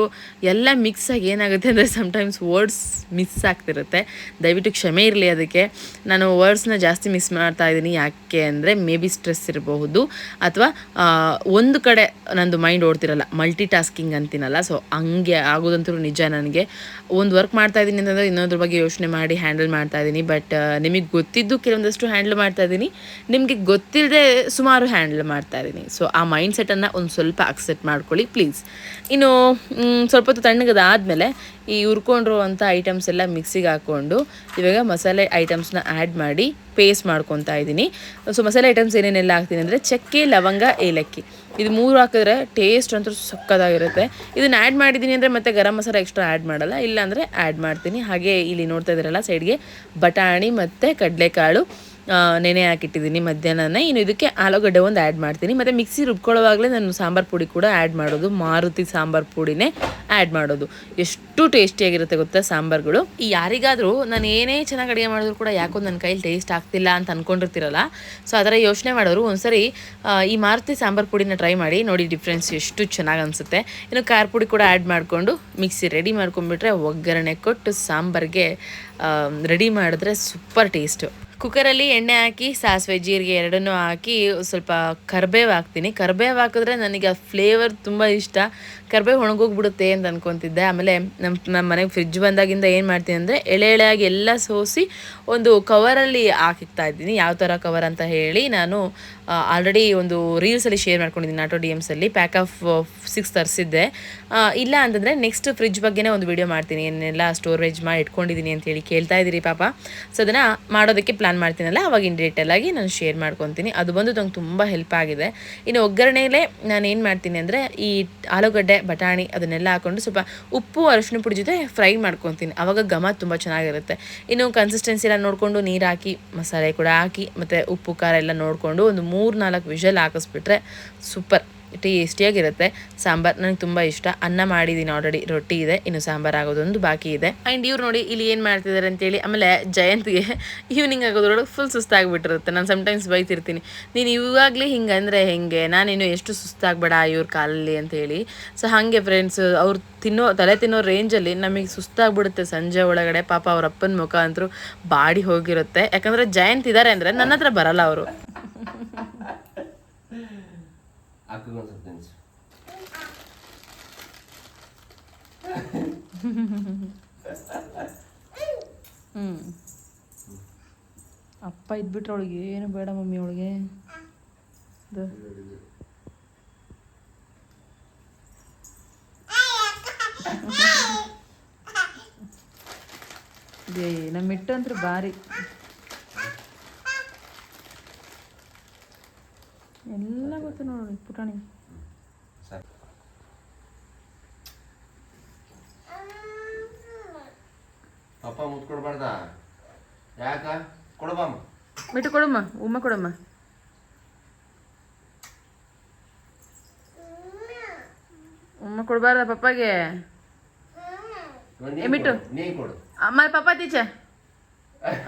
ಎಲ್ಲ ಮಿಕ್ಸ್ ಆಗಿ ಏನಾಗುತ್ತೆ ಅಂದರೆ ಸಮ್ಟೈಮ್ಸ್ ವರ್ಡ್ಸ್ ಮಿಸ್ ಆಗ್ತಿರುತ್ತೆ. ದಯವಿಟ್ಟು ಕ್ಷಮೆ ಇರಲಿ ಅದಕ್ಕೆ. ನಾನು ವರ್ಡ್ಸ್ನ ಜಾಸ್ತಿ ಮಿಸ್ ಮಾಡ್ತಾ ಇದ್ದೀನಿ. ಯಾಕೆ ಅಂದರೆ ಮೇ ಬಿ ಸ್ಟ್ರೆಸ್ ಇರಬಹುದು. ಅಥವಾ ಒಂದು ಕಡೆ ನಂದು ಮೈಂಡ್ ಓಡ್ತಿರಲ್ಲ ಮಲ್ಟಿ ಟಾಸ್ಕಿಂಗ್ ಅಂತೀನಲ್ಲ ಸೊ ಹಂಗೆ ಆಗೋದಂತೂ ನಿಜ ನನಗೆ. ಒಂದು ವರ್ಕ್ ಮಾಡ್ತಾ ಇದ್ದೀನಿ ಅಂತಂದರೆ ಇನ್ನೊಂದ್ರ ಬಗ್ಗೆ ಯೋಚನೆ ಮಾಡಿ ಹ್ಯಾಂಡಲ್ ಮಾಡ್ತಾ ಇದ್ದೀನಿ ಬಟ್ ನಿಮಗೆ ಗೊತ್ತಿದ್ದು ಕೆಲವೊಂದಷ್ಟು ಹ್ಯಾಂಡಲ್ ಮಾಡ್ತಾ ಇದ್ದೀನಿ ನಿಮಗೆ ಗೊತ್ತಿಲ್ಲದೆ ಸುಮಾರು ಹ್ಯಾಂಡಲ್ ಮಾಡ್ತಾ ಇದ್ದೀನಿ ಸೊ ಆ ಮೈಂಡ್ ಸೆಟನ್ನು ಒಂದು ಸ್ವಲ್ಪ ಅಕ್ಸೆಪ್ಟ್ ಮಾಡ್ಕೊಳ್ಳಿ ಪ್ಲೀಸ್ ಇನ್ನು ಸ್ವಲ್ಪ ಹೊತ್ತು ತಣ್ಣಗದಾದಮೇಲೆ ಈ ಹುರ್ಕೊಂಡಿರುವಂಥ ಐಟಮ್ಸ್ ಎಲ್ಲ ಮಿಕ್ಸಿಗೆ ಹಾಕ್ಕೊಂಡು ಇವಾಗ ಮಸಾಲೆ ಐಟಮ್ಸ್ನ ಆ್ಯಡ್ ಮಾಡಿ ಪೇಸ್ಟ್ ಮಾಡ್ಕೊತಾ ಇದ್ದೀನಿ ಸೊ ಮಸಾಲೆ ಐಟಮ್ಸ್ ಏನೇನೆಲ್ಲ ಹಾಕ್ತೀನಿ ಅಂದರೆ ಚಕ್ಕೆ, ಲವಂಗ, ಏಲಕ್ಕಿ. ಇದು ಮೂರು ಹಾಕಿದ್ರೆ ಟೇಸ್ಟ್ ಅಂತೂ ಸಕ್ಕದಾಗಿರುತ್ತೆ ಇದನ್ನ ಆ್ಯಡ್ ಮಾಡಿದ್ದೀನಿ ಅಂದರೆ ಮತ್ತೆ ಗರಂ ಮಸಾಲ ಎಕ್ಸ್ಟ್ರಾ ಆ್ಯಡ್ ಮಾಡಲ್ಲ, ಇಲ್ಲಾಂದರೆ ಆ್ಯಡ್ ಮಾಡ್ತೀನಿ. ಹಾಗೆ ಇಲ್ಲಿ ನೋಡ್ತಾ ಇದ್ದೀರಲ್ಲ ಸೈಡ್ಗೆ ಬಟಾಣಿ ಮತ್ತು ಕಡಲೆಕಾಳು. ನೆನೆ ಹಾಕಿಟ್ಟಿದ್ದೀನಿ ಮಧ್ಯಾಹ್ನನ. ಇನ್ನು ಇದಕ್ಕೆ ಆಲೂಗಡ್ಡೆ ಒಂದು ಆ್ಯಡ್ ಮಾಡ್ತೀನಿ. ಮತ್ತು ಮಿಕ್ಸಿ ರುಬ್ಕೊಳ್ಳೋವಾಗಲೇ ನಾನು ಸಾಂಬಾರು ಪುಡಿ ಕೂಡ ಆ್ಯಡ್ ಮಾಡೋದು. ಮಾರುತಿ ಸಾಂಬಾರು ಪುಡಿನೇ ಆ್ಯಡ್ ಮಾಡೋದು. ಎಷ್ಟು ಟೇಸ್ಟಿಯಾಗಿರುತ್ತೆ ಗೊತ್ತಾ ಸಾಂಬಾರುಗಳು? ಈ ಯಾರಿಗಾದರೂ ನಾನು ಏನೇ ಚೆನ್ನಾಗಿ ಅಡುಗೆ ಮಾಡಿದ್ರು ಕೂಡ ಯಾಕೋ ನನ್ನ ಕೈಲಿ ಟೇಸ್ಟ್ ಆಗ್ತಿಲ್ಲ ಅಂತ ಅಂದ್ಕೊಂಡಿರ್ತಿರಲ್ಲ ಸೊ ಥರ ಯೋಚನೆ ಮಾಡೋರು ಒಂದ್ಸರಿ ಈ ಮಾರುತಿ ಸಾಂಬಾರು ಪುಡಿನ ಟ್ರೈ ಮಾಡಿ ನೋಡಿ ಡಿಫ್ರೆನ್ಸ್ ಎಷ್ಟು ಚೆನ್ನಾಗಿ ಅನಿಸುತ್ತೆ. ಇನ್ನು ಖಾರ ಪುಡಿ ಕೂಡ ಆ್ಯಡ್ ಮಾಡಿಕೊಂಡು ಮಿಕ್ಸಿ ರೆಡಿ ಮಾಡ್ಕೊಂಡ್ಬಿಟ್ರೆ ಒಗ್ಗರಣೆ ಕೊಟ್ಟು ಸಾಂಬಾರಿಗೆ ರೆಡಿ ಮಾಡಿದ್ರೆ ಸೂಪರ್ ಟೇಸ್ಟು ಕುಕ್ಕರಲ್ಲಿ ಎಣ್ಣೆ ಹಾಕಿ, ಸಾಸಿವೆ, ಜೀರಿಗೆ ಎರಡನ್ನೂ ಹಾಕಿ ಸ್ವಲ್ಪ ಕರ್ಬೇವು ಹಾಕ್ತೀನಿ. ಕರ್ಬೇವು ಹಾಕಿದ್ರೆ ನನಗೆ ಆ ಫ್ಲೇವರ್ ತುಂಬ ಇಷ್ಟ. ಕರ್ಬೇವು ಒಣಗೋಗ್ಬಿಡುತ್ತೆ ಅಂತ ಅನ್ಕೊತಿದ್ದೆ. ಆಮೇಲೆ ನಮ್ಮ ನಮ್ಮ ಮನೆಗೆ ಫ್ರಿಜ್ ಬಂದಾಗಿಂದ ಏನು ಮಾಡ್ತೀನಿ ಅಂದರೆ ಎಳೆ ಎಳೆಯಾಗಿ ಎಲ್ಲ ಸೋಸಿ ಒಂದು ಕವರಲ್ಲಿ ಹಾಕಿಕ್ತಾ ಇದ್ದೀನಿ. ಯಾವ ಥರ ಕವರ್ ಅಂತ ಹೇಳಿ ನಾನು ಆಲ್ರೆಡಿ ಒಂದು ರೀಲ್ಸಲ್ಲಿ ಶೇರ್ ಮಾಡ್ಕೊಂಡಿದ್ದೀನಿ ನಾಟೋ ಡಿ ಎಮ್ಸಲ್ಲಿ ಪ್ಯಾಕ್ ಆಫ್ ಸಿಕ್ಸ್ ತರಿಸಿದ್ದೆ. ಇಲ್ಲ ಅಂತಂದರೆ ನೆಕ್ಸ್ಟ್ ಫ್ರಿಜ್ ಬಗ್ಗೆನೇ ಒಂದು ವಿಡಿಯೋ ಮಾಡ್ತೀನಿ. ಏನೆಲ್ಲ ಸ್ಟೋರೇಜ್ ಮಾಡಿ ಇಟ್ಕೊಂಡಿದ್ದೀನಿ ಅಂತ ಹೇಳಿ ಕೇಳ್ತಾ ಇದ್ದೀರಿ ಪಾಪ. ಸೊ ಅದನ್ನು ಮಾಡೋದಕ್ಕೆ ಪ್ಲಾನ್ ಮಾಡ್ತೀನಲ್ಲ. ಅವಾಗ ಡೀಟೇಲ್ ಆಗಿ ನಾನು ಶೇರ್ ಮಾಡ್ಕೊತೀನಿ. ಅದು ಬಂದು ನಂಗೆ ತುಂಬ ಹೆಲ್ಪ್ ಆಗಿದೆ. ಇನ್ನು ಒಗ್ಗರಣೆಯಲ್ಲೇ ನಾನು ಏನು ಮಾಡ್ತೀನಿ ಅಂದರೆ ಈ ಆಲೂಗಡ್ಡೆ ಬಟಾಣಿ ಅದನ್ನೆಲ್ಲ ಹಾಕ್ಕೊಂಡು ಸ್ವಲ್ಪ ಉಪ್ಪು ಅರಶಿನ ಪುಡಿ ಜೊತೆ ಫ್ರೈ ಮಾಡ್ಕೊತೀನಿ. ಆವಾಗ ಘಮ ತುಂಬ ಚೆನ್ನಾಗಿರುತ್ತೆ. ಇನ್ನು ಕನ್ಸಿಸ್ಟೆನ್ಸಿ ಎಲ್ಲ ನೋಡಿಕೊಂಡು ನೀರು ಹಾಕಿ, ಮಸಾಲೆ ಕೂಡ ಹಾಕಿ, ಮತ್ತು ಉಪ್ಪು, ಖಾರ ಎಲ್ಲ ನೋಡಿಕೊಂಡು ಒಂದು ಮೂರು ನಾಲ್ಕು ವಿಷಲ್ ಹಾಕಿಸ್ಬಿಟ್ರೆ ಸೂಪರ್. ಟೇಸ್ಟಿಯಾಗಿರುತ್ತೆ. ಸಾಂಬಾರ್ ನನಗೆ ತುಂಬ ಇಷ್ಟ. ಅನ್ನ ಮಾಡಿದ್ದೀನಿ ಆಲ್ರೆಡಿ ರೊಟ್ಟಿ ಇದೆ ಇನ್ನು ಸಾಂಬಾರು ಆಗೋದೊಂದು ಬಾಕಿ ಇದೆ. ಆ್ಯಂಡ್ ಇವ್ರು ನೋಡಿ ಇಲ್ಲಿ ಏನು ಮಾಡ್ತಿದ್ದಾರೆ ಅಂತೇಳಿ ಆಮೇಲೆ ಜಯಂತ್ಗೆ ಈವ್ನಿಂಗ್ ಆಗೋದ್ರೊಳಗೆ ಫುಲ್ ಸುಸ್ತಾಗಿಬಿಟ್ಟಿರುತ್ತೆ. ನಾನು ಸಮ್ಟೈಮ್ಸ್ ಬೈತಿರ್ತೀನಿ ನೀನು ಇವಾಗಲೇ ಹಿಂಗೆ ಅಂದರೆ ಹೆಂಗೆ? ನಾನೇನು ಎಷ್ಟು ಸುಸ್ತಾಗಬೇಡ ಇವ್ರ ಕಾಲಲ್ಲಿ? ಅಂತೇಳಿ. ಸೊ ಹಾಗೆ ಫ್ರೆಂಡ್ಸ್ ಅವ್ರು ತಿನ್ನೋ ತಲೆ ತಿನ್ನೋ ರೇಂಜಲ್ಲಿ ನಮಗೆ ಸುಸ್ತಾಗ್ಬಿಡುತ್ತೆ ಸಂಜೆ ಒಳಗಡೆ. ಪಾಪ ಅವ್ರ ಅಪ್ಪನ ಮುಖ ಅಂತೂ ಬಾಡಿ ಹೋಗಿರುತ್ತೆ. ಯಾಕಂದರೆ ಜಯಂತ್ ಇದ್ದಾರೆ ಅಂದರೆ ನನ್ನ ಹತ್ರ ಬರಲ್ಲ ಅವರು. ಅಕ್ಕಗೆ ಒಂದು ಸ್ವಲ್ಪ ಹ್ಞೂ ಅಪ್ಪ ಇದ್ಬಿಟ್ರೆ ಅವಳಿಗೆ ಏನು ಬೇಡ ಮಮ್ಮಿ ಅವಳಿಗೆ. ನಮ್ಮ ಇಟ್ಟು ಅಂದ್ರೆ ಭಾರಿ. ಎಲ್ಲ ಗೊತ್ತು ನೋಡಿ ಪುಟಾಣಿ. ಪಪ್ಪ ಮುತ್ತು ಕೊಡ್ಬಾರ್ದ? ಯಾಕ? ಕೊಡಬಮ್ಮ. ಬಿಟ್ಟು ಕೊಡಮ್ಮ ಉಮ್ಮ ಕೊಡಮ್ಮ. ಉಮ್ಮ ಕೊಡಬಾರ್ದ ಪಪ್ಪಾಗೆ? ಕೊಡು ಅಮ್ಮ ಪಪ್ಪ ತೀಚೆ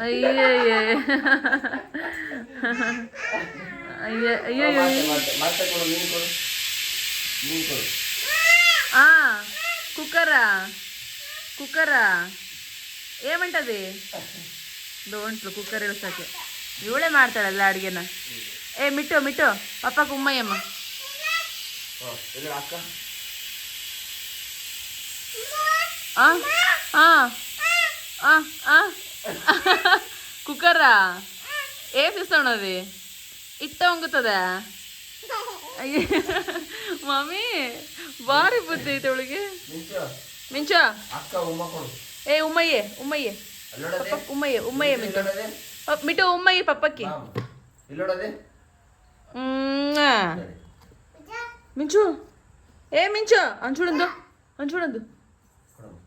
ಅಯ್ಯೇ ಅಯ್ಯ ಅಯ್ಯೋ ಮತ್ತೆ ಮತ್ತೆ ಮತ್ತೆ ಕೊಡು ನೀನ್ ಕೊಡು ನೀನ್ ಕೊಡು ఆ కుక్కరా కుక్కరా ఏమంటది దోంట్లు కుక్కర్ ఇళ్ళసాకి ಇವಳೇ ಮಾಡ್ತಾಳಲ್ಲ ಅಡುಗೆನ ಏ ಮಿಟ್ಟು ಮಿಟ್ಟು ಪಪ್ಪಕ್ಕೆ ಉಮ್ಮಯ್ಯಮ್ಮ ಹಾ ಇಲ್ಲಿ ಅಕ್ಕ ఆ ఆ ఆ ఆ కుక్కరా ఏం తీస్తావు అది ఇట్ట వంగుతుందా అయ్యే మమ్మీ భారీ బుద్ధి అయితే ಅವಳಿಗೆ ನಿಂಚು ಮಿಂಚೋ ಅಕ್ಕ ಉಮ್ಮ ಕೊಡು ఏ ఉమ్మయ్యే ఉమ్మయ్యే ಅಲ್ಲೋಡದೆ పప్ప ఉమ్మయ్యే ఉమ్మయ్యే మించు ಇಲ್ಲೋಡದೆ పప్- మిటు ఉమ్మయ్యే పప్పకి ಬಾಮ್. ಇಲ್ಲೋಡದೆ మ్మ్. ಸರಿ. మించు ఏ మించు అని చూడందు అని చూడందు ಕೊಡಮ್ಮ.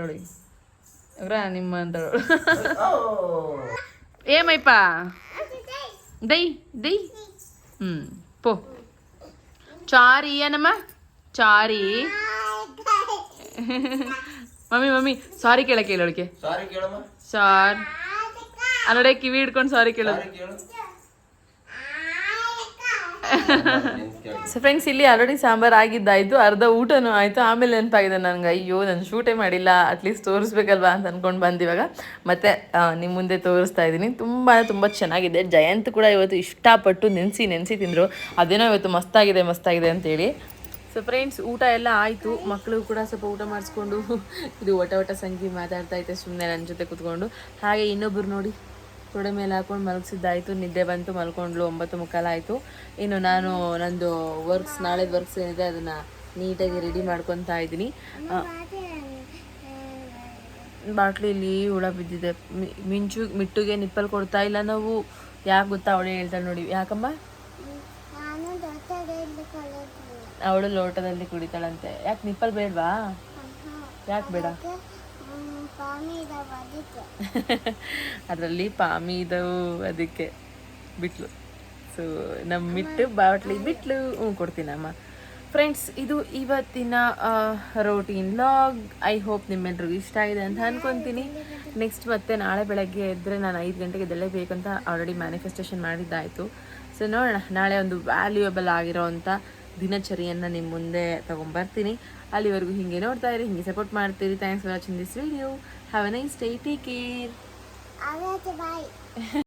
ಅವಳಿಗೆ ನಿಮ್ಮ ಅಂತ ಓ ఏమైప దై దై మ్, పో చారి అనమ్మా చారి ಮಮ್ಮಿ ಮಮ್ಮಿ ಸಾರಿ ಕೇಳಕ್ಕೆ ಹೇಳು ಅವಳಿಗೆ ಸಾರಿ ಕೇಳಮ್ಮ ಸಾರ್ ಅನ್ನಡೆ ಕಿವಿ ಹಿಡ್ಕೊಂಡು ಸಾರಿ ಕೇಳೋದು ಸಾರಿ ಕೇಳು ನಿಂತ್ ಕೇಳು. ಸೊ ಫ್ರೆಂಡ್ಸ್ ಇಲ್ಲಿ ಆಲ್ರೆಡಿ ಸಾಂಬಾರು ಆಗಿದ್ದಾಯ್ತು, ಅರ್ಧ ಊಟನೂ ಆಯಿತು, ಆಮೇಲೆ ನೆನಪಾಗಿದೆ ನನಗೆ, ಅಯ್ಯೋ, ನಾನು ಶೂಟೇ ಮಾಡಿಲ್ಲ ಅಟ್ಲೀಸ್ಟ್ ತೋರಿಸ್ಬೇಕಲ್ವಾ ಅಂತ ಅಂದ್ಕೊಂಡು ಬಂದಿವಾಗ. ಮತ್ತೆ ನಿಮ್ಮ ಮುಂದೆ ತೋರಿಸ್ತಾ ಇದ್ದೀನಿ. ತುಂಬ ತುಂಬ ಚೆನ್ನಾಗಿದೆ. ಜಯಂತ್ ಕೂಡ ಇವತ್ತು ಇಷ್ಟಪಟ್ಟು ನೆನೆಸಿ ನೆನೆಸಿ ತಿಂದರು. ಅದೇನೋ ಇವತ್ತು ಮಸ್ತಾಗಿದೆ ಮಸ್ತಾಗಿದೆ ಅಂತೇಳಿ. ಸೊ ಫ್ರೆಂಡ್ಸ್ ಊಟ ಎಲ್ಲ ಆಯಿತು. ಮಕ್ಕಳು ಕೂಡ ಸ್ವಲ್ಪ ಊಟ ಮಾಡಿಸ್ಕೊಂಡು, ಇದು ಒಟ ಒಟ ಸಂಗಿ ಮಾತಾಡ್ತಾ ಇದ್ದೆ ಸುಮ್ಮನೆ ನನ್ನ ಜೊತೆ ಕೂತ್ಕೊಂಡು. ಹಾಗೆ ಇನ್ನೊಬ್ರು ನೋಡಿ. ತೊಡೆ ಮೇಲೆ ಹಾಕೊಂಡು ಮಲಗಿಸಿದ್ದಾಯಿತು. ನಿದ್ದೆ ಬಂತು, ಮಲ್ಕೊಂಡ್ಲು. ಒಂಬತ್ತು ಮುಕ್ಕಾಲಾಯಿತು ಇನ್ನು ನಾನು ನಂದು ವರ್ಕ್ಸ್ ನಾಳೆ ವರ್ಕ್ಸ್ ಏನಿದೆ ಅದನ್ನು ನೀಟಾಗಿ ರೆಡಿ ಮಾಡ್ಕೊತಾ ಇದ್ದೀನಿ. ಬಾಟ್ಲಿಲಿ ಹುಳ ಬಿದ್ದಿದೆ. ಮಿಂಚು, ಮಿಟ್ಟುಗೆ ನಿಪ್ಪಲ್ ಕೊಡ್ತಾ ಇಲ್ಲ ನಾವು. ಯಾಕೆ ಗೊತ್ತಾ? ಅವಳೇ ಹೇಳ್ತಾಳೆ ನೋಡಿ. ಯಾಕಮ್ಮ? ಅವಳು ಲೋಟದಲ್ಲಿ ಕುಡಿತಾಳಂತೆ. ಯಾಕೆ ನಿಪ್ಪಲ್ ಬೇಡವಾ? ಯಾಕೆ ಬೇಡ? ಅದರಲ್ಲಿ ಪಾಮಿ ಇದಾವು ಅದಕ್ಕೆ ಬಿಟ್ಲು. ಸೊ ನಮ್ಮ ಮಿಟ್ಟು ಬಾಟ್ಲಿ ಬಿಟ್ಲು. ಹ್ಞೂ ಕೊಡ್ತೀನಮ್ಮ. ಫ್ರೆಂಡ್ಸ್ ಇದು ಇವತ್ತಿನ ರೋಟೀನ್ ಲಾಗ್ ಐ ಹೋಪ್ ನಿಮ್ಮೆಲ್ರಿಗೂ ಇಷ್ಟ ಆಗಿದೆ ಅಂತ ಅನ್ಕೊತೀನಿ. ನೆಕ್ಸ್ಟ್ ಮತ್ತೆ ನಾಳೆ ಬೆಳಗ್ಗೆ ಇದ್ದರೆ ನಾನು ಐದು ಗಂಟೆಗೆ ಎದ್ದೇಳಬೇಕಂತ ಆಲ್ರೆಡಿ ಮ್ಯಾನಿಫೆಸ್ಟೇಷನ್ ಮಾಡಿದ್ದಾಯಿತು. ಸೊ ನೋಡೋಣ. ನಾಳೆ ಒಂದು ವ್ಯಾಲ್ಯೂಯಬಲ್ ಆಗಿರೋವಂಥ ದಿನಚರಿಯನ್ನು ನಿಮ್ಮ ಮುಂದೆ ತೊಗೊಂಬರ್ತೀನಿ. ಅಲ್ಲಿವರೆಗೂ ಹಿಂಗೆ ನೋಡ್ತಾ ಇರಿ ಹಿಂಗೆ ಸಪೋರ್ಟ್ ಮಾಡ್ತೀರಿ. Thanks for watching this video have a nice day take care bye